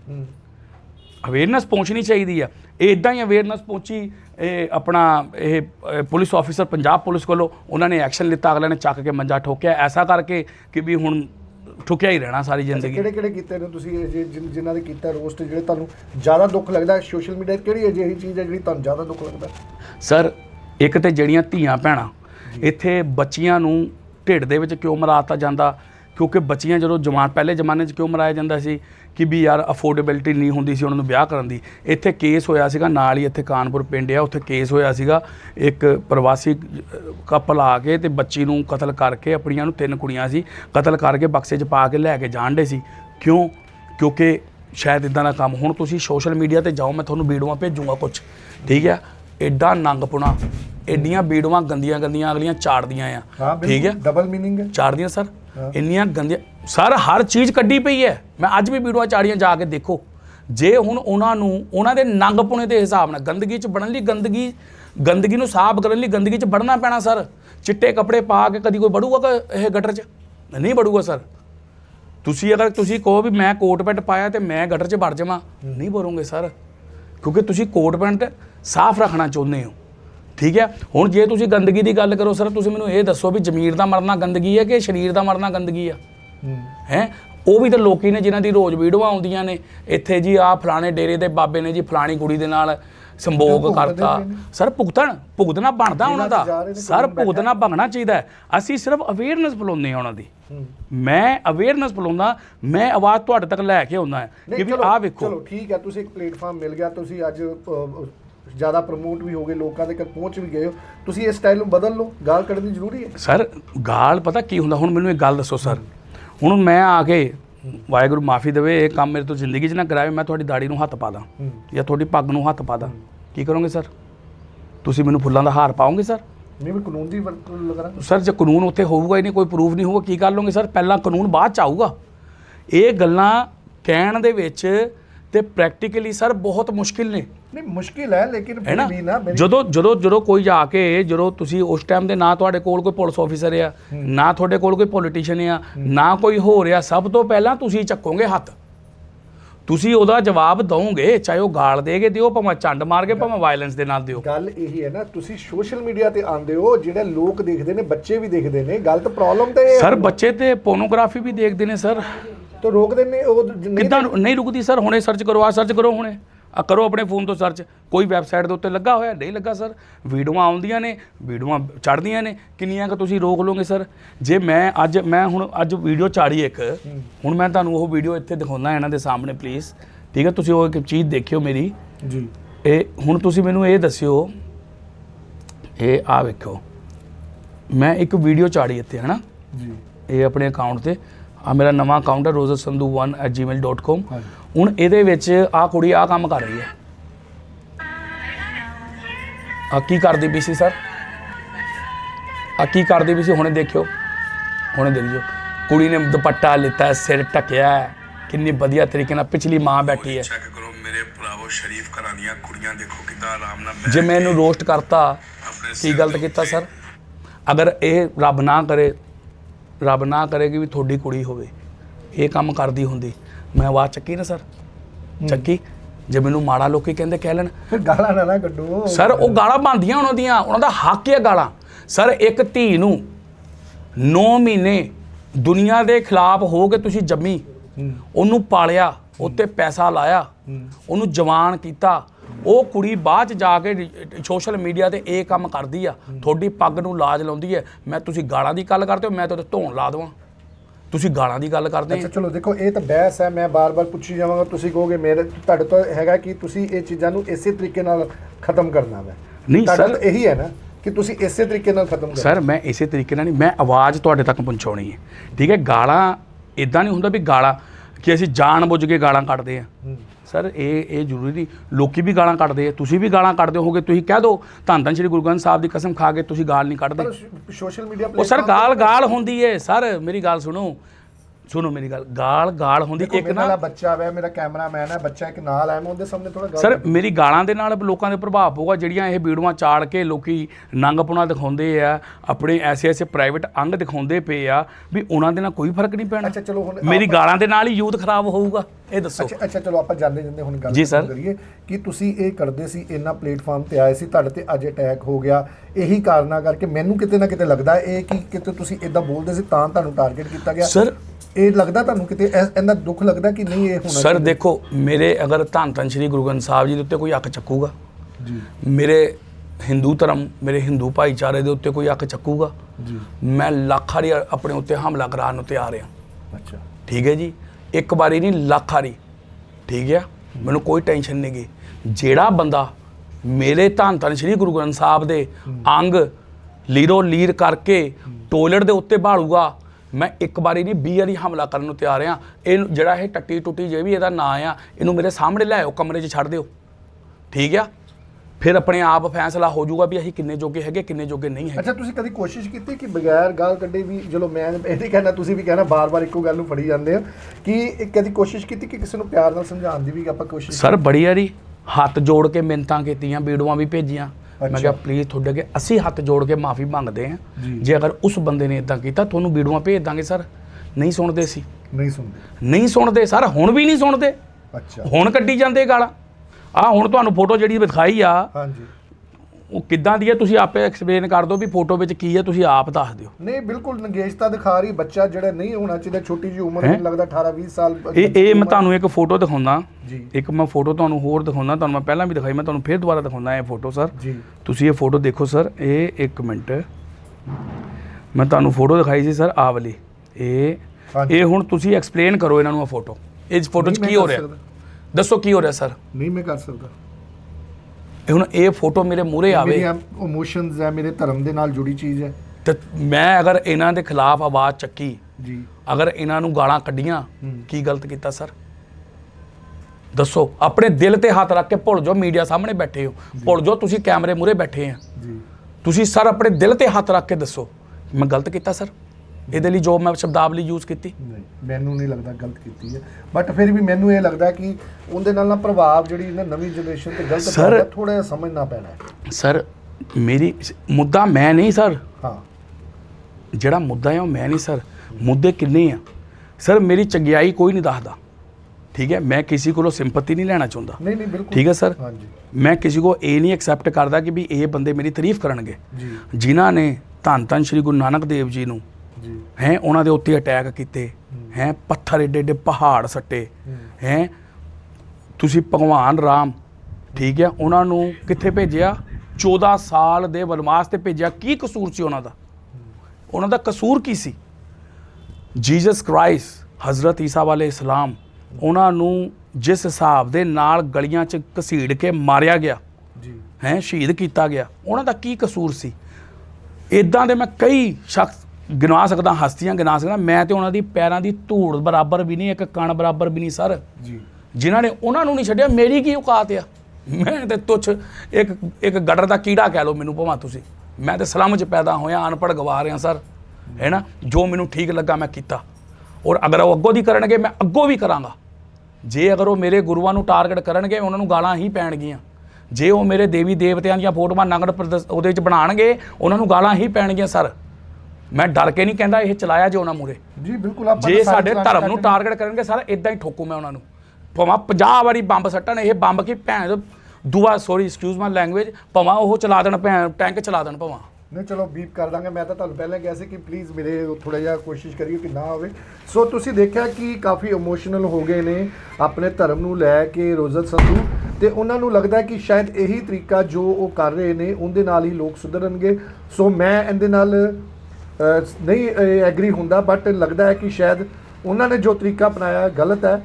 ਅਵੇਅਰਨੈਸ ਪਹੁੰਚਣੀ ਚਾਹੀਦੀ ਆ। ਇਹ ਇਦਾਂ ਹੀ ਅਵੇਅਰਨੈਸ ਪਹੁੰਚੀ ਇਹ ਆਪਣਾ ਇਹ ਪੁਲਿਸ ਆਫੀਸਰ ਪੰਜਾਬ ਪੁਲਿਸ ਕੋਲੋਂ ਉਹਨਾਂ ਨੇ ਐਕਸ਼ਨ ਲਿੱਤਾ ਅਗਲੇ ਨੇ ਚੱਕ ਕੇ ਮੰਜਾ ਠੋਕਿਆ। ਐਸਾ ਕਰਕੇ ਕਿ ਵੀ ਹੁਣ ਠੁਕਿਆ ਹੀ ਰਹਿਣਾ ਸਾਰੀ ਜ਼ਿੰਦਗੀ। ਕਿਹੜੇ ਕਿਹੜੇ ਕੀਤੇ ਨੇ ਤੁਸੀਂ ਇਹ ਜੇ ਜਿਨ- ਜਿਨ੍ਹਾਂ ਦੇ ਕੀਤਾ ਰੋਸਟ ਜਿਹੜੇ ਤੁਹਾਨੂੰ ਜ਼ਿਆਦਾ ਦੁੱਖ ਲੱਗਦਾ ਸੋਸ਼ਲ ਮੀਡੀਆ ਕਿਹੜੀ ਅਜਿਹੀ ਚੀਜ਼ ਹੈ ਜਿਹੜੀ ਤੁਹਾਨੂੰ ਜ਼ਿਆਦਾ ਦੁੱਖ ਲੱਗਦਾ? ਸਰ ਇੱਕ ਤੇ ਜਿਹੜੀਆਂ ਧੀਆਂ ਭੈਣਾਂ ਇੱਥੇ ਬੱਚੀਆਂ ਨੂੰ ਢਿੱਡ ਦੇ ਵਿੱਚ ਕਿਉਂ ਮਰਾਤਾ ਜਾਂਦਾ? ਕਿਉਂਕਿ ਬੱਚੀਆਂ ਜਦੋਂ ਜਵਾਨ ਪਹਿਲੇ ਜ਼ਮਾਨੇ 'ਚ ਕਿਉਂ ਮਰਾਇਆ ਜਾਂਦਾ ਸੀ? ਕਿ ਵੀ ਯਾਰ ਅਫੋਰਡੇਬਿਲਟੀ ਨਹੀਂ ਹੁੰਦੀ ਸੀ ਉਹਨਾਂ ਨੂੰ ਵਿਆਹ ਕਰਨ ਦੀ। ਇੱਥੇ ਕੇਸ ਹੋਇਆ ਸੀਗਾ ਨਾਲ ਹੀ ਇੱਥੇ ਕਾਨਪੁਰ ਪਿੰਡ ਆ ਉੱਥੇ ਕੇਸ ਹੋਇਆ ਸੀਗਾ। ਇੱਕ ਪ੍ਰਵਾਸੀ ਕਪਲ ਆ ਕੇ ਤੇ ਬੱਚੀ ਨੂੰ ਕਤਲ ਕਰਕੇ ਆਪਣੀਆਂ ਨੂੰ ਤਿੰਨ ਕੁੜੀਆਂ ਸੀ ਕਤਲ ਕਰਕੇ ਬਕਸੇ 'ਚ ਪਾ ਕੇ ਲੈ ਕੇ ਜਾਣ ਡੇ ਸੀ। ਕਿਉਂ? ਕਿਉਂਕਿ ਸ਼ਾਇਦ ਇਦਾਂ ਦਾ ਕੰਮ ਹੁਣ ਤੁਸੀਂ ਸੋਸ਼ਲ ਮੀਡੀਆ ਤੇ ਜਾਓ ਮੈਂ ਤੁਹਾਨੂੰ ਵੀਡੀਓਆਂ ਭੇਜੂਗਾ ਕੁਝ ਠੀਕ ਹੈ ਐਡਾ ਨੰਗਪੁਣਾ ਐਡੀਆਂ ਵੀਡੀਓਆਂ ਗੰਦੀਆਂ ਗੰਦੀਆਂ ਅਗਲੀਆਂ ਚਾੜਦੀਆਂ ਆ। ਠੀਕ ਹੈ? ਡਬਲ ਮੀਨਿੰਗ ਹੈ। ਚਾੜਦੀਆਂ ਸਰ? ਇੰਨੀਆਂ ਗੰਦੀਆਂ ਸਰ ਹਰ ਚੀਜ਼ ਕੱਢੀ ਪਈ ਹੈ। ਮੈਂ ਅੱਜ ਵੀ ਵੀਡੀਓਆਂ ਚਾੜੀਆਂ ਜਾ ਕੇ ਦੇਖੋ। ਜੇ ਹੁਣ ਉਹਨਾਂ ਨੂੰ ਉਹਨਾਂ ਦੇ ਨੰਗਪੁਣੇ ਦੇ ਹਿਸਾਬ ਨਾਲ ਗੰਦਗੀ ਚ ਬਣਨ ਲਈ ਗੰਦਗੀ ਗੰਦਗੀ ਨੂੰ ਸਾਫ਼ ਕਰਨ ਲਈ ਗੰਦਗੀ ਚ ਵੜਨਾ ਪੈਣਾ ਸਰ। ਚਿੱਟੇ ਕੱਪੜੇ ਪਾ ਕੇ ਕਦੀ ਕੋਈ ਵੜੂਗਾ ਕਿ ਇਹ ਗਟਰ ਚ? ਨਹੀਂ ਵੜੂਗਾ ਸਰ। ਤੁਸੀਂ ਅਗਰ ਤੁਸੀਂ ਕਹੋ ਵੀ ਮੈਂ ਕੋਟ ਪੈਂਟ ਪਾਇਆ ਤੇ ਮੈਂ ਗਟਰ 'ਚ ਵੜ ਜਾਵਾਂ ਨਹੀਂ ਬੋਲੋਗੇ ਸਰ। ਕਿਉਂਕਿ ਤੁਸੀਂ ਕੋਟ ਪੈਂਟ ਸਾਫ਼ ਰੱਖਣਾ ਚਾਹੁੰਦੇ ਹੋ। ਠੀਕ ਹੈ? ਹੁਣ ਜੇ ਤੁਸੀਂ ਗੰਦਗੀ ਦੀ ਗੱਲ ਕਰੋ ਸਰ ਤੁਸੀਂ ਮੈਨੂੰ ਇਹ ਦੱਸੋ ਵੀ ਜ਼ਮੀਰ ਦਾ ਮਰਨਾ ਗੰਦਗੀ ਹੈ ਕਿ ਸਰੀਰ ਦਾ ਮਰਨਾ ਗੰਦਗੀ ਆ? ਹੈ। ਉਹ ਵੀ ਤਾਂ ਲੋਕੀ ਨੇ ਜਿਨ੍ਹਾਂ ਦੀ ਰੋਜ਼ ਵੀਡੀਓਆਂ ਆਉਂਦੀਆਂ ਨੇ। ਇੱਥੇ ਜੀ ਆ ਫਲਾਣੇ ਡੇਰੇ ਦੇ ਬਾਬੇ ਨੇ ਜੀ ਫਲਾਣੀ ਕੁੜੀ ਦੇ ਨਾਲ ਸੰਭੋਗ ਕਰਤਾ। ਸਰ ਭੁਗਤਣ ਭੁਗਤਣਾ ਬਣਦਾ ਉਹਨਾਂ ਦਾ। ਸਰ ਭੁਗਤਣਾ ਭਗਣਾ ਚਾਹੀਦਾ ਹੈ। ਅਸੀਂ ਸਿਰਫ ਅਵੇਅਰਨੈਸ ਬੁਲਾਉਂਦੇ ਹਾਂ ਉਹਨਾਂ ਦੀ। ਮੈਂ ਅਵੇਅਰਨੈਸ ਬੁਲਾਉਂਦਾ ਮੈਂ ਆਵਾਜ਼ ਤੁਹਾਡੇ ਤੱਕ ਲੈ ਕੇ ਆਉਂਦਾ ਕਿ ਵੀ ਆਹ ਵੇਖੋ। ਚਲੋ ਠੀਕ ਹੈ ਤੁਸੀਂ ਇੱਕ ਪਲੇਟਫਾਰਮ ਮਿਲ ਗਿਆ ਤੁਸੀਂ ਅੱਜ ਜ਼ਿਆਦਾ ਪ੍ਰਮੋਟ ਵੀ ਹੋ ਗਏ ਲੋਕਾਂ ਦੇ ਘਰ ਪਹੁੰਚ ਵੀ ਗਏ ਹੋ। ਤੁਸੀਂ ਇਸ ਸਟਾਈਲ ਨੂੰ ਬਦਲ ਲਓ ਗਾਲ ਕੱਢਣੀ ਜ਼ਰੂਰੀ ਹੈ। ਸਰ ਗਾਲ ਪਤਾ ਕੀ ਹੁੰਦਾ? ਹੁਣ ਮੈਨੂੰ ਇੱਕ ਗੱਲ ਦੱਸੋ ਸਰ ਹੁਣ ਮੈਂ ਆ ਕੇ ਵਾਹਿਗੁਰੂ ਮਾਫੀ ਦੇਵੇ ਇਹ ਕੰਮ ਮੇਰੇ ਤੋਂ ਜ਼ਿੰਦਗੀ 'ਚ ਨਾ ਕਰਾਵੇ ਮੈਂ ਤੁਹਾਡੀ ਦਾੜੀ ਨੂੰ ਹੱਥ ਪਾ ਦਾਂ ਜਾਂ ਤੁਹਾਡੀ ਪੱਗ ਨੂੰ ਹੱਥ ਪਾ ਦਾਂ। ਕੀ ਕਰੋਗੇ ਸਰ ਤੁਸੀਂ ਮੈਨੂੰ ਫੁੱਲਾਂ ਦਾ ਹਾਰ ਪਾਓਗੇ ਸਰ ਨਹੀਂ ਮੈਂ ਕਾਨੂੰਨ ਦੀ ਵਰਤੋਂ ਲਗਾਣਾ ਸਰ ਜੇ ਕਾਨੂੰਨ ਉੱਥੇ ਹੋਊਗਾ ਹੀ ਨਹੀਂ ਕੋਈ ਪ੍ਰੂਫ ਨਹੀਂ ਹੋਊਗਾ ਕੀ ਕਰ ਲਓਗੇ ਸਰ ਪਹਿਲਾਂ ਕਾਨੂੰਨ ਬਾਅਦ ਚ ਆਊਗਾ। ਇਹ ਗੱਲਾਂ ਕਹਿਣ ਦੇ ਵਿੱਚ ਤੇ ਪ੍ਰੈਕਟੀਕਲੀ ਸਰ ਬਹੁਤ ਮੁਸ਼ਕਿਲ ਨੇ। ਨਹੀਂ ਮੁਸ਼ਕਿਲ ਹੈ ਲੇਕਿਨ ਫਿਰ ਨਾ? ਵੀ ਨਾ ਜਦੋਂ ਜਦੋਂ ਜਦੋਂ ਕੋਈ ਜਾ ਕੇ ਜਦੋਂ ਤੁਸੀਂ ਉਸ ਟਾਈਮ ਦੇ ਨਾ ਤੁਹਾਡੇ ਕੋਲ ਕੋਈ ਪੁਲਿਸ ਆਫੀਸਰ ਆ ਨਾ ਤੁਹਾਡੇ ਕੋਲ ਕੋਈ ਪੋਲੀਟੀਸ਼ੀਅਨ ਆ ਨਾ ਕੋਈ ਹੋ ਰਿਹਾ ਸਭ ਤੋਂ ਪਹਿਲਾਂ ਤੁਸੀਂ ਚੱਕੋਗੇ ਹੱਥ। ਤੁਸੀਂ ਉਹਦਾ ਜਵਾਬ ਦਵੋਗੇ ਚਾਹੇ ਉਹ ਗਾਲ ਦੇਗੇ ਦਿਓ ਭਾਵੇਂ ਚੰਡ ਮਾਰ ਕੇ ਭਾਵੇਂ ਵਾਇਲੈਂਸ ਦੇ ਨਾਲ ਦਿਓ। ਗੱਲ ਇਹੀ ਹੈ ਨਾ ਤੁਸੀਂ ਸੋਸ਼ਲ ਮੀਡੀਆ ਤੇ ਆਉਂਦੇ ਹੋ ਜਿਹੜੇ ਲੋਕ ਦੇਖਦੇ ਨੇ ਬੱਚੇ ਵੀ ਦੇਖਦੇ ਨੇ ਗਲਤ ਪ੍ਰੋਬਲਮ ਤੇ ਸਰ ਬੱਚੇ ਤੇ ਪੋਰਨੋਗ੍ਰਾਫੀ ਵੀ ਦੇਖਦੇ ਨੇ ਸਰ ਤਾਂ ਰੋਕਦੇ ਨੇ ਉਹ ਕਿੱਦਾਂ ਨਹੀਂ ਰੁਕਦੀ ਸਰ ਹੁਣੇ ਸਰਚ ਕਰੋ ਆ ਸਰਚ ਕਰੋ ਹੁਣੇ। ਆ ਕਰੋ ਆਪਣੇ ਫੋਨ ਤੋਂ ਸਰਚ ਕੋਈ ਵੈਬਸਾਈਟ ਦੇ ਉੱਤੇ ਲੱਗਾ ਹੋਇਆ? ਨਹੀਂ ਲੱਗਾ ਸਰ ਵੀਡੀਓਆਂ ਆਉਂਦੀਆਂ ਨੇ ਵੀਡੀਓਆਂ ਚੜ੍ਹਦੀਆਂ ਨੇ। ਕਿੰਨੀਆਂ ਕਿ ਤੁਸੀਂ ਰੋਕ ਲੋਗੇ ਸਰ ਜੇ ਮੈਂ ਅੱਜ ਮੈਂ ਹੁਣ ਅੱਜ ਵੀਡੀਓ ਚਾੜੀ ਇੱਕ। ਹੁਣ ਮੈਂ ਤੁਹਾਨੂੰ ਉਹ ਵੀਡੀਓ ਇੱਥੇ ਦਿਖਾਉਣਾ ਇਹਨਾਂ ਦੇ ਸਾਹਮਣੇ ਪਲੀਜ਼ ਠੀਕ ਹੈ? ਤੁਸੀਂ ਉਹ ਇੱਕ ਚੀਜ਼ ਦੇਖਿਓ ਮੇਰੀ। ਜੀ। ਇਹ ਹੁਣ ਤੁਸੀਂ ਮੈਨੂੰ ਇਹ ਦੱਸਿਓ। ਇਹ ਆ ਵੇਖੋ। ਮੈਂ ਇੱਕ ਵੀਡੀਓ ਚਾੜੀ ਇੱਥੇ ਹਨਾ? ਜੀ। ਇਹ ਆਪਣੇ ਅਕਾਊਂਟ ਤੇ। ਆ ਮੇਰਾ ਨਵਾਂ ਅਕਾਊਂਟ ਹੈ rozersandhu1@gmail.com ਹਾਂਜੀ। ਹੁਣ ਇਹਦੇ ਵਿੱਚ ਆ ਕੁੜੀ ਆ ਕੰਮ ਕਰ ਰਹੀ ਹੈ। ਆ ਕੀ ਕਰਦੀ ਪਈ ਸੀ ਸਰ? ਆ ਕੀ ਕਰਦੀ ਪਈ ਸੀ? ਹੁਣੇ ਦੇਖਿਓ। ਹੁਣੇ ਦੇਖ ਲਿਓ। ਕੁੜੀ ਨੇ ਦੁਪੱਟਾ ਲਿੱਤਾ ਹੈ, ਸਿਰ ਢੱਕਿਆ ਹੈ, ਕਿੰਨੀ ਵਧੀਆ ਤਰੀਕੇ ਨਾਲ ਪਿਛਲੀ ਮਾਂ ਬੈਠੀ ਹੈ। ਚੈੱਕ ਕਰੋ ਮੇਰੇ ਭਰਾਵੋ ਸ਼ਰੀਫ ਘਰਾਂ ਦੀਆਂ ਕੁੜੀਆਂ ਦੇਖੋ ਕਿੱਦਾਂ ਆਰਾਮ ਨਾਲ ਬੈਠ ਜੇ ਮੈਂ ਇਹਨੂੰ ਰੋਸਟ ਕਰਤਾ ਕੀ ਗਲਤ ਕੀਤਾ ਸਰ? ਅਗਰ ਇਹ ਰੱਬ ਨਾ ਕਰੇ ਰੱਬ ਨਾ ਕਰੇਗੀ ਵੀ ਤੁਹਾਡੀ ਕੁੜੀ ਹੋਵੇ। ਇਹ ਕੰਮ ਕਰਦੀ ਹੁੰਦੀ। ਮੈਂ ਆਵਾਜ਼ ਚੱਕੀ ਨਾ ਸਰ? ਚੱਕੀ? ਜੇ ਮੈਨੂੰ ਮਾੜਾ ਲੋਕੀ ਕਹਿੰਦੇ ਕਹਿ ਲੈਣ। ਗਾਲਾਂ ਨਾ ਨਾ ਕੱਢੋ। ਸਰ ਉਹ ਗਾਲਾਂ ਬੰਦੀਆਂ ਉਹਨਾਂ ਦੀਆਂ। ਉਹਨਾਂ ਦਾ ਹੱਕ ਹੈ ਗਾਲਾਂ। ਸਰ ਇੱਕ ਧੀ ਨੂੰ 9 ਮਹੀਨੇ ਦੁਨੀਆ ਦੇ ਖਿਲਾਫ ਹੋ ਕੇ ਤੁਸੀਂ ਜੰਮੀ। ਉਹਨੂੰ ਪਾਲਿਆ ਉੱਤੇ ਪੈਸਾ ਲਾਇਆ। ਉਹਨੂੰ ਜਵਾਨ ਕੀਤਾ। ਉਹ ਕੁੜੀ ਬਾਅਦ ਚ ਜਾ ਕੇ ਸੋਸ਼ਲ ਮੀਡੀਆ ਤੇ ਇਹ ਕੰਮ ਕਰਦੀ ਆ। ਤੁਹਾਡੀ ਪੱਗ ਨੂੰ ਲਾਜ ਲਾਉਂਦੀ ਹੈ ਮੈਂ ਤੁਸੀਂ ਗਾਲਾਂ ਦੀ ਗੱਲ ਕਰਦੇ ਹੋ ਮੈਂ ਤੁਹਾਡੇ ਧੋਣ ਲਾ ਦੇਵਾਂ। ਤੁਸੀਂ ਗਾਲਾਂ ਦੀ ਗੱਲ ਕਰਦੇ ਅੱਛਾ ਆ ਚਲੋ ਦੇਖੋ ਇਹ ਤਾਂ ਬਹਿਸ ਹੈ ਮੈਂ ਬਾਰ-ਬਾਰ ਪੁੱਛੀ ਜਾਵਾਂਗਾ ਤੁਸੀਂ ਕਹੋਗੇ ਮੇਰੇ ਤੁਹਾਡੇ ਤੋਂ ਹੈਗਾ ਕਿ ਤੁਸੀਂ ਇਹ ਚੀਜ਼ਾਂ ਨੂੰ ਇਸੇ ਤਰੀਕੇ ਨਾਲ ਖਤਮ ਕਰਨਾ ਹੈ ਨਹੀਂ ਸਰ। ਇਹੀ ਹੈ ਨਾ ਕਿ ਤੁਸੀਂ ਇਸੇ ਤਰੀਕੇ ਨਾਲ ਖਤਮ ਕਰਨਾ ਸਰ ਮੈਂ ਇਸੇ ਤਰੀਕੇ ਨਾਲ ਨਹੀਂ ਮੈਂ ਆਵਾਜ਼ ਤੁਹਾਡੇ ਤੱਕ ਪਹੁੰਚਾਉਣੀ ਹੈ ਠੀਕ ਹੈ ਗਾਲਾਂ ਇਦਾਂ ਨਹੀਂ ਹੁੰਦਾ ਵੀ ਗਾਲਾਂ ਕਿ ਅਸੀਂ ਜਾਣ ਬੁੱਝ ਕੇ ਗਾਲਾਂ ਕੱਢਦੇ ਆ। ਸਰ ਇਹ ਇਹ ਜ਼ਰੂਰੀ ਨਹੀਂ। ਲੋਕੀ ਵੀ ਗਾਲਾਂ ਕੱਢਦੇ ਆ। ਤੁਸੀਂ ਵੀ ਗਾਲਾਂ ਕੱਢਦੇ ਹੋਗੇ ਤੁਸੀਂ ਕਹਿ ਦਿਓ ਧੰਨ ਧੰਨ ਸ਼੍ਰੀ ਗੁਰੂ ਗ੍ਰੰਥ ਸਾਹਿਬ ਦੀ ਕਸਮ ਖਾ ਕੇ ਤੁਸੀਂ ਗਾਲ ਨਹੀਂ ਕੱਢਦੇ। ਸੋਸ਼ਲ ਮੀਡੀਆ ਉਹ ਸਰ ਗਾਲ ਗਾਲ ਹੁੰਦੀ ਏ। ਸਰ ਮੇਰੀ ਗੱਲ ਸੁਣੋ। ਸੁਣੋ ਮੇਰੀ ਗੱਲ ਗਾਲ ਗਾਲ ਹੁੰਦੀ ਇੱਕ ਨਾ ਨਾ ਬੱਚਾ ਹੈ ਮੇਰਾ ਕੈਮਰਾਮੈਨ ਹੈ ਬੱਚਾ ਇੱਕ ਨਾਲ ਹੈ ਮੈਂ ਉਹਦੇ ਸਾਹਮਣੇ ਥੋੜਾ ਗੱਲ ਸਰ ਮੇਰੀ ਗਾਲਾਂ ਦੇ ਨਾਲ ਲੋਕਾਂ ਦੇ ਪ੍ਰਭਾਵ ਪਊਗਾ ਜਿਹੜੀਆਂ ਇਹ ਵੀਡੀਓਆਂ ਚਾੜ ਕੇ ਲੋਕੀ ਨੰਗਪੁਣਾ ਦਿਖਾਉਂਦੇ ਆ ਆਪਣੇ ਐਸੇ ਐਸੇ ਪ੍ਰਾਈਵੇਟ ਅੰਗ ਦਿਖਾਉਂਦੇ ਪਏ ਆ ਵੀ ਉਹਨਾਂ ਦੇ ਨਾਲ ਕੋਈ ਫ਼ਰਕ ਨਹੀਂ ਪੈਣਾ। ਅੱਛਾ ਚਲੋ ਹੁਣ ਮੇਰੀ ਗਾਲਾਂ ਦੇ ਨਾਲ ਹੀ ਯੂਥ ਖਰਾਬ ਹੋਊਗਾ ਇਹ ਦੱਸੋ। ਅੱਛਾ ਅੱਛਾ ਚਲੋ ਆਪਾਂ ਜਾਂਦੇ ਜਾਂਦੇ ਹੁਣ ਗੱਲ। ਕਰੀਏ ਕਿ ਤੁਸੀਂ ਇਹ ਕਰਦੇ ਸੀ ਇਹਨਾਂ ਪਲੇਟਫਾਰਮ ਤੇ ਆਏ ਸੀ ਤੁਹਾਡੇ ਤੇ ਅੱਜ ਅਟੈਕ ਹੋ ਗਿਆ। ਇਹੀ ਕਾਰਨਾਂ ਕਰਕੇ ਮੈਨੂੰ ਕਿਤੇ ਨਾ ਕਿਤੇ ਲੱਗਦਾ ਇਹ ਕਿ ਕਿਤੇ ਤੁਸੀਂ ਇਦਾਂ ਬੋਲਦੇ ਸੀ ਤਾਂ ਤੁਹਾਨੂੰ ਟਾਰਗੇਟ ਕੀਤਾ ਗਿਆ। ਸਰ ਇਹ ਲੱਗਦਾ ਤੁਹਾਨੂੰ ਕਿਤੇ ਇਹਦਾ ਦੁੱਖ ਲੱਗਦਾ ਕਿ ਨਹੀਂ ਇਹ ਹੋਣਾ ਸਰ ਦੇਖੋ ਮੇਰੇ ਅਗਰ ਧੰਨ ਧੰਨ ਸ਼੍ਰੀ ਗੁਰੂ ਗ੍ਰੰਥ ਸਾਹਿਬ ਜੀ ਦੇ ਉੱਤੇ ਕੋਈ ਅੱਖ ਚੱਕੂਗਾ ਜੀ। ਮੇਰੇ ਹਿੰਦੂ ਧਰਮ ਮੇਰੇ ਹਿੰਦੂ ਭਾਈਚਾਰੇ ਦੇ ਉੱਤੇ ਕੋਈ ਅੱਖ ਚੱਕੂਗਾ ਜੀ। ਮੈਂ ਲੱਖ ਵਾਰੀ ਆਪਣੇ ਉੱਤੇ ਹਮਲਾ ਕਰਾਉਣ ਨੂੰ ਤਿਆਰ ਹਾਂ। ਅੱਛਾ। ਠੀਕ ਹੈ ਜੀ? ਇੱਕ ਵਾਰੀ ਨਹੀਂ ਲੱਖ ਵਾਰੀ। ਠੀਕ ਹੈ? ਮੈਨੂੰ ਕੋਈ ਟੈਨਸ਼ਨ ਨਹੀਂ ਗੀ। ਜਿਹੜਾ ਬੰਦਾ ਮੇਰੇ ਧੰਨ ਧੰਨ ਸ਼੍ਰੀ ਗੁਰੂ ਗ੍ਰੰਥ ਸਾਹਿਬ ਦੇ ਅੰਗ ਲੀਰੋ ਲੀਰ ਕਰਕੇ ਟੋਇਲਟ ਦੇ ਉੱਤੇ ਭਾਲੂਗਾ ਮੈਂ ਇੱਕ ਵਾਰੀ ਨਹੀਂ 20 ਵਾਰੀ ਹਮਲਾ ਕਰਨ ਨੂੰ ਤਿਆਰ ਆ ਇਹ ਜਿਹੜਾ ਇਹ ਟੱਟੀ ਟੁੱਟੀ ਜੇ ਵੀ ਇਹਦਾ ਨਾਂ ਆ ਇਹਨੂੰ ਮੇਰੇ ਸਾਹਮਣੇ ਲੈ ਆਓ ਕਮਰੇ 'ਚ ਛੱਡ ਦਿਓ। ਠੀਕ ਆ? ਫਿਰ ਆਪਣੇ ਆਪ ਫੈਸਲਾ ਹੋ ਜਾਊਗਾ ਵੀ ਅਸੀਂ ਕਿੰਨੇ ਜੋਗੇ ਹੈਗੇ ਕਿੰਨੇ ਜੋਗੇ ਨਹੀਂ ਹੈਗੇ। ਅੱਛਾ ਤੁਸੀਂ ਕਦੀ ਕੋਸ਼ਿਸ਼ ਕੀਤੀ ਕਿ ਬਗੈਰ ਗਾਲ ਕੱਢੇ ਵੀ ਚਲੋ ਮੈਂ ਇਹ ਨਹੀਂ ਕਹਿਣਾ ਤੁਸੀਂ ਵੀ ਕਹਿਣਾ ਬਾਰ-ਬਾਰ ਇੱਕੋ ਗੱਲ ਨੂੰ ਫੜੀ ਜਾਂਦੇ ਆ ਕਿ ਕਦੀ ਕੋਸ਼ਿਸ਼ ਕੀਤੀ ਕਿ ਕਿਸੇ ਨੂੰ ਪਿਆਰ ਨਾਲ ਸਮਝਾਉਣ ਦੀ ਵੀ ਆਪਾਂ ਕੋਸ਼ਿਸ਼ ਸਰ ਬੜੀ ਵਾਰੀ ਹੱਥ ਜੋੜ ਕੇ ਮਿੰਤਾਂ ਕੀਤੀਆਂ ਵੀਡੀਓਆਂ ਵੀ ਭੇਜੀਆਂ। ਮੈਂ। ਕਿਹਾ ਪਲੀਜ਼ ਤੁਹਾਡੇ ਅੱਗੇ ਅਸੀਂ ਹੱਥ ਜੋੜ ਕੇ ਮਾਫੀ ਮੰਗਦੇ ਹਾਂ। ਜੀ। ਅਗਰ ਉਸ ਬੰਦੇ ਨੇ ਇਦਾਂ ਕੀਤਾ ਤੁਹਾਨੂੰ ਵੀਡੀਓਆਂ ਭੇਜ ਦਾਂਗੇ ਸਰ। ਨਹੀਂ ਸੁਣਦੇ ਸੀ। ਨਹੀਂ ਸੁਣਦੇ। ਨਹੀਂ ਸੁਣਦੇ ਸਰ। ਹੁਣ ਵੀ ਨਹੀਂ ਸੁਣਦੇ। ਅੱਛਾ। ਹੁਣ ਕੱਢੀ ਜਾਂਦੇ ਗਾਲਾਂ। ਆ ਹੁਣ ਤੁਹਾਨੂੰ ਫੋਟੋ ਜਿਹੜੀ ਦਿਖਾਈ ਆ ਹਾਂਜੀ। ਉਹ ਕਿੱਦਾਂ ਦੀ ਹੈ? ਤੁਸੀਂ ਆਪੇ ਐਕਸਪਲੇਨ ਕਰ ਦਿਓ ਵੀ ਫੋਟੋ ਵਿੱਚ ਕੀ ਹੈ ਤੁਸੀਂ ਆਪ ਦੱਸ ਦਿਓ। ਨਹੀਂ ਬਿਲਕੁਲ ਨਗੇਸ਼ਤਾ ਦਿਖਾ ਰਹੀ ਬੱਚਾ ਜਿਹੜਾ ਨਹੀਂ ਹੋਣਾ ਚਾਹੀਦਾ ਛੋਟੀ ਜਿਹੀ ਉਮਰ ਹੈਂ? ਮੈਨੂੰ ਲੱਗਦਾ 18 20 ਸਾਲ ਇਹ ਇਹ ਮੈਂ ਤੁਹਾਨੂੰ ਇੱਕ ਫੋਟੋ ਦਿਖਾਉਂਦਾ ਜੀ। ਇੱਕ ਮੈਂ ਫੋਟੋ ਤੁਹਾਨੂੰ ਹੋਰ ਦਿਖਾਉਂਦਾ ਤੁਹਾਨੂੰ ਮੈਂ ਪਹਿਲਾਂ ਵੀ ਦਿਖਾਈ ਮੈਂ ਤੁਹਾਨੂੰ ਫਿਰ ਦੁਬਾਰਾ ਦਿਖਾਉਂਦਾ ਇਹ ਫੋਟੋ ਸਰ ਜੀ। ਤੁਸੀਂ ਇਹ ਫੋਟੋ ਦੇਖੋ ਸਰ ਇਹ ਇੱਕ ਮਿੰਟ। ਮੈਂ ਤੁਹਾਨੂੰ ਫੋਟੋ ਦਿਖਾਈ ਸੀ ਸਰ ਆਹ ਵਾਲੀ। ਇਹ ਹਾਂਜੀ। ਇਹ ਹੁਣ ਤੁਸੀਂ ਐਕਸਪਲੇਨ ਕਰੋ ਇਹਨਾਂ ਨੂੰ ਆ ਫੋਟੋ ਇਸ ਫੋਟੋ 'ਚ ਨਹੀਂ, ਕੀ ਹੋ ਕਰ ਰਿਹਾ? ਸਕਦਾ। ਦੱਸੋ ਕੀ ਹੋ ਰਿਹਾ ਸਰ ਨਹੀਂ ਮੈਂ ਕਰ ਸਕਦਾ। ਹੁਣ ਇਹ ਫੋਟੋ ਮੇਰੇ ਮੂਹਰੇ ਆਵੇ। ਮੇਰੀ ਇਮੋਸ਼ਨਸ ਹੈ ਮੇਰੇ ਧਰਮ ਦੇ ਨਾਲ ਜੁੜੀ ਚੀਜ਼ ਹੈ। ਤੇ ਮੈਂ ਅਗਰ ਇਹਨਾਂ ਦੇ ਖਿਲਾਫ ਆਵਾਜ਼ ਚੱਕੀ ਜੀ। ਅਗਰ ਇਹਨਾਂ ਨੂੰ ਗਾਲਾਂ ਕੱਢੀਆਂ ਹੂੰ। ਕੀ ਗਲਤ ਕੀਤਾ ਸਰ? ਦੱਸੋ ਆਪਣੇ ਦਿਲ ਤੇ ਹੱਥ ਰੱਖ ਕੇ ਭੁੱਲ ਜਾਓ ਮੀਡੀਆ ਸਾਹਮਣੇ ਬੈਠੇ ਹੋ। ਭੁੱਲ ਜਾਓ ਤੁਸੀਂ ਕੈਮਰੇ ਮੂਹਰੇ ਬੈਠੇ ਆ। ਜੀ। ਤੁਸੀਂ ਸਰ ਆਪਣੇ ਦਿਲ ਤੇ ਹੱਥ ਰੱਖ ਕੇ ਦੱਸੋ ਮੈਂ ਗਲਤ ਕੀਤਾ ਸਰ? ਇਹਦੇ ਲਈ ਜੋ ਮੈਂ ਸ਼ਬਦਾਵਲੀ ਯੂਜ਼ ਕੀਤੀ। ਨਹੀਂ ਮੈਨੂੰ ਨਹੀਂ ਲੱਗਦਾ ਗਲਤ ਕੀਤੀ ਹੈ। ਬਟ ਫਿਰ ਵੀ ਮੈਨੂੰ ਇਹ ਲੱਗਦਾ ਕਿ ਉਹਦੇ ਨਾਲ ਨਾ ਪ੍ਰਭਾਵ ਜਿਹੜੀ ਨਾ ਨਵੀਂ ਜਨਰੇਸ਼ਨ ਤੇ ਗਲਤ Sir- ਪੈਂਦਾ ਥੋੜਾ ਜਿਹਾ ਸਮਝਣਾ ਪੈਣਾ ਹੈ। ਸਰ ਮੇਰੀ ਮੁੱਦਾ ਮੈਂ ਨਹੀਂ ਸਰ ਹਾਂ। ਜਿਹੜਾ ਮੁੱਦਾ ਹੈ ਉਹ ਮੈਂ ਨਹੀਂ ਸਰ ਮੁੱਦੇ ਕਿੰਨੇ ਆ? ਸਰ ਮੇਰੀ ਚੰਗਿਆਈ ਕੋਈ ਨਹੀਂ ਦੱਸਦਾ। ਠੀਕ ਹੈ? ਮੈਂ ਕਿਸੇ ਕੋਲੋਂ ਸਿੰਪਥੀ ਨਹੀਂ ਲੈਣਾ ਚਾਹੁੰਦਾ। ਨਹੀਂ ਨਹੀਂ ਬਿਲਕੁਲ। ਠੀਕ ਹੈ ਸਰ ਹਾਂਜੀ। ਮੈਂ ਕਿਸੇ ਕੋ ਇਹ ਨਹੀਂ ਐਕਸੈਪਟ ਕਰਦਾ ਕਿ ਵੀ ਇਹ ਬੰਦੇ ਮੇਰੀ ਤਾਰੀਫ ਕਰਨਗੇ। ਜੀ। ਜਿਨ੍ਹਾਂ ਨੇ ਧੰਨ ਧੰਨ ਸ਼੍ਰੀ ਗੁਰੂ ਨਾਨਕ ਦੇਵ ਜੀ ਨੂੰ ਜੀ। ਹੈ ਉਹਨਾਂ ਦੇ ਉੱਤੇ ਅਟੈਕ ਕੀਤੇ। ਹੈ। ਪੱਥਰ ਏਡੇ ਏਡੇ ਪਹਾੜ ਸੱਟੇ। ਹੈ। ਤੁਸੀਂ ਭਗਵਾਨ ਰਾਮ ਠੀਕ ਹੈ ਉਹਨਾਂ ਨੂੰ ਕਿੱਥੇ ਭੇਜਿਆ? 14 ਸਾਲ ਦੇ ਵਨਵਾਸ ਤੇ ਭੇਜਿਆ। ਕੀ ਕਸੂਰ ਸੀ ਉਹਨਾਂ ਦਾ? ਉਹਨਾਂ ਦਾ ਕਸੂਰ ਕੀ ਸੀ? ਜੀਸਸ ਕ੍ਰਾਈਸਟ ਹਜ਼ਰਤ ਈਸਾ ਵਾਲੇ ਇਸਲਾਮ ਉਹਨਾਂ ਨੂੰ ਜਿਸ ਹਿਸਾਬ ਦੇ ਨਾਲ ਗਲੀਆਂ 'ਚ ਘਸੀੜ ਕੇ ਮਾਰਿਆ ਗਿਆ ਜੀ। ਹੈ ਸ਼ਹੀਦ ਕੀਤਾ ਗਿਆ ਉਹਨਾਂ ਦਾ ਕੀ ਕਸੂਰ ਸੀ? ਇਦਾਂ ਦੇ ਮੈਂ ਕਈ ਸ਼ਖਸ ਗਿਣਾ ਸਕਦਾ ਹਸਤੀਆਂ ਗਿਣਾ ਸਕਦਾ ਮੈਂ ਤੇ ਉਹਨਾਂ ਦੀ ਪੈਰਾਂ ਦੀ ਧੂੜ ਬਰਾਬਰ ਵੀ ਨਹੀਂ ਇੱਕ ਕਣ ਬਰਾਬਰ ਵੀ ਨਹੀਂ ਸਰ। ਜੀ। ਜਿਨ੍ਹਾਂ ਨੇ ਉਹਨਾਂ ਨੂੰ ਨਹੀਂ ਛੱਡਿਆ ਮੇਰੀ ਕੀ ਔਕਾਤ ਆ? ਮੈਂ ਤੇ ਤੁੱਛ ਇੱਕ ਇੱਕ ਗਟਰ ਦਾ ਕੀੜਾ ਕਹਿ ਲਓ ਮੈਨੂੰ ਭਾਵੇਂ ਤੁਸੀਂ। ਮੈਂ ਤੇ ਸਲਮ 'ਚ ਪੈਦਾ ਹੋਇਆ ਅਨਪੜ੍ਹ ਗਵਾ ਰਿਹਾ ਸਰ। ਹੈ ਨਾ? ਜੋ ਮੈਨੂੰ ਠੀਕ ਲੱਗਾ ਮੈਂ ਕੀਤਾ। ਔਰ ਅਗਰ ਉਹ ਅੱਗੋਂ ਦੀ ਕਰਨਗੇ ਮੈਂ ਅੱਗੋਂ ਵੀ ਕਰਾਂਗਾ। ਜੇ ਅਗਰ ਉਹ ਮੇਰੇ ਗੁਰੂਆਂ ਨੂੰ ਟਾਰਗੇਟ ਕਰਨਗੇ ਉਹਨਾਂ ਨੂੰ ਗਾਲਾਂ ਹੀ ਪੈਣਗੀਆਂ। ਜੇ ਉਹ ਮੇਰੇ ਦੇਵੀ ਦੇਵਤਿਆਂ ਦੀਆਂ ਫੋਟੋਆਂ ਨਗਰ ਉਹਦੇ ਵਿੱਚ ਬਣਾਣਗੇ ਉਹਨਾਂ ਨੂੰ ਗਾਲਾਂ ਹੀ ਪੈਣਗੀਆਂ ਸਰ। ਮੈਂ ਡਰ ਕੇ ਨਹੀਂ ਕਹਿੰਦਾ ਇਹ ਚਲਾਇਆ ਜੇ ਉਹਨਾਂ ਮੂਰੇ ਜੀ ਬਿਲਕੁਲ ਆਪਾਂ ਜੇ ਸਾਡੇ ਧਰਮ ਨੂੰ। ਟਾਰਗੇਟ ਕਰਨਗੇ ਸਰ ਇਦਾਂ ਹੀ ਠੋਕੂ ਮੈਂ ਉਹਨਾਂ ਨੂੰ। ਭਾਵੇਂ 50 ਵਾਰੀ ਬੰਬ ਸੱਟਣ ਇਹ ਬੰਬ ਕੀ ਭੈਣ ਦੁਆ ਸੌਰੀ ਐਕਸਕਿਊਜ਼ ਮਾਈ ਲੈਂਗੁਏਜ ਭਾਵੇਂ ਉਹ ਚਲਾ ਦੇਣ ਭੈਣ ਟੈਂਕ ਚਲਾ ਦੇਣ ਭਾਵੇਂ। ਨਹੀਂ ਚਲੋ ਬੀਪ ਕਰ ਦਾਂਗੇ। ਮੈਂ ਤਾਂ ਤੁਹਾਨੂੰ ਪਹਿਲਾਂ ਕਿਹਾ ਸੀ ਕਿ ਪਲੀਜ਼ ਮੇਰੇ ਥੋੜਾ ਜਿਹਾ ਕੋਸ਼ਿਸ਼ ਕਰਿਓ ਕਿ ਨਾ ਹੋਵੇ। ਸੋ ਤੁਸੀਂ ਦੇਖਿਆ ਕਿ ਕਾਫੀ ਇਮੋਸ਼ਨਲ ਹੋ ਗਏ ਨੇ ਆਪਣੇ ਧਰਮ ਨੂੰ ਲੈ ਕੇ ਰੋਜ਼ਤ ਸੰਧੂ। ਤੇ ਉਹਨਾਂ ਨੂੰ ਲੱਗਦਾ ਕਿ ਸ਼ਾਇਦ ਇਹੀ ਤਰੀਕਾ ਜੋ ਉਹ ਕਰ ਰਹੇ ਨੇ ਉਹਦੇ ਨਾਲ ਹੀ ਲੋਕ ਸੁਧਰਨਗੇ। ਸੋ ਮੈਂ ਇਹਦੇ ਨਾਲ ਨਹੀਂ ਐਗਰੀ ਹੁੰਦਾ ਬਟ ਲੱਗਦਾ ਹੈ ਕਿ ਸ਼ਾਇਦ ਉਹਨਾਂ ਨੇ ਜੋ ਤਰੀਕਾ ਅਪਣਾਇਆ ਗਲਤ ਹੈ,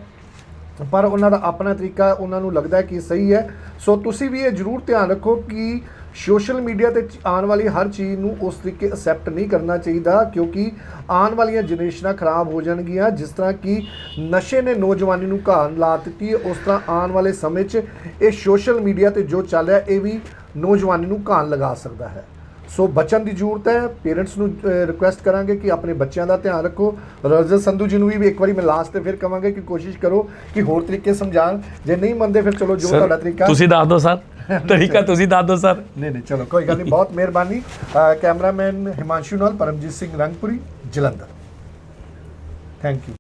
ਪਰ ਉਹਨਾਂ ਦਾ ਆਪਣਾ ਤਰੀਕਾ ਉਹਨਾਂ ਨੂੰ ਲੱਗਦਾ ਕਿ ਸਹੀ ਹੈ। ਸੋ ਤੁਸੀਂ ਵੀ ਇਹ ਜ਼ਰੂਰ ਧਿਆਨ ਰੱਖੋ ਕਿ ਸੋਸ਼ਲ ਮੀਡੀਆ ਤੇ ਆਉਣ ਵਾਲੀ ਹਰ ਚੀਜ਼ ਨੂੰ ਉਸ ਤਰੀਕੇ ਅਸੈਪਟ ਨਹੀਂ ਕਰਨਾ ਚਾਹੀਦਾ, ਕਿਉਂਕਿ ਆਉਣ ਵਾਲੀਆਂ ਜਨਰੇਸ਼ਨਾਂ ਖਰਾਬ ਹੋ ਜਾਣਗੀਆਂ। ਜਿਸ ਤਰ੍ਹਾਂ ਕਿ ਨਸ਼ੇ ਨੇ ਨੌਜਵਾਨੀ ਨੂੰ ਘਾਣ ਲਾ ਦਿੱਤੀ ਹੈ, ਉਸ ਤਰ੍ਹਾਂ ਆਉਣ ਵਾਲੇ ਸਮੇਂ 'ਚ ਇਹ ਸੋਸ਼ਲ ਮੀਡੀਆ ਤੇ ਜੋ ਚੱਲ ਰਿਹਾ, ਇਹ ਵੀ ਨੌਜਵਾਨੀ ਨੂੰ ਘਾਣ ਲਗਾ ਸਕਦਾ ਹੈ। ਸੋ ਬਚਨ ਦੀ ਜ਼ਰੂਰਤ ਹੈ ਪੇਰੈਂਟਸ ਨੂੰ ਰਿਕੁਐਸਟ ਕਰਾਂਗੇ ਕਿ ਆਪਣੇ ਬੱਚਿਆਂ ਦਾ ਧਿਆਨ ਰੱਖੋ। ਰਜਤ ਸੰਧੂ ਜੀ ਨੂੰ ਵੀ ਇੱਕ ਵਾਰੀ ਮੈਂ ਲਾਸਟ ਤੇ ਫਿਰ ਕਵਾਂਗੇ ਕਿ ਕੋਸ਼ਿਸ਼ ਕਰੋ ਕਿ ਹੋਰ ਤਰੀਕੇ ਸਮਝਾਣ। ਜੇ ਨਹੀਂ ਮੰਨਦੇ ਫਿਰ ਚਲੋ ਜੋ ਤੁਹਾਡਾ ਤਰੀਕਾ ਤੁਸੀਂ ਦੱਸ ਦਿਓ ਸਰ। ਤਰੀਕਾ ਤੁਸੀਂ ਦੱਸ ਦਿਓ ਸਰ। ਨਹੀਂ ਨਹੀਂ ਚਲੋ ਕੋਈ ਗੱਲ ਨਹੀਂ ਬਹੁਤ ਮਿਹਰਬਾਨੀ। ਕੈਮਰਾਮੈਨ ਹਿਮਾਂਸ਼ੂ ਨਾਲ ਪਰਮਜੀਤ ਸਿੰਘ ਰੰਗਪੁਰੀ ਜਲੰਧਰ। Thank you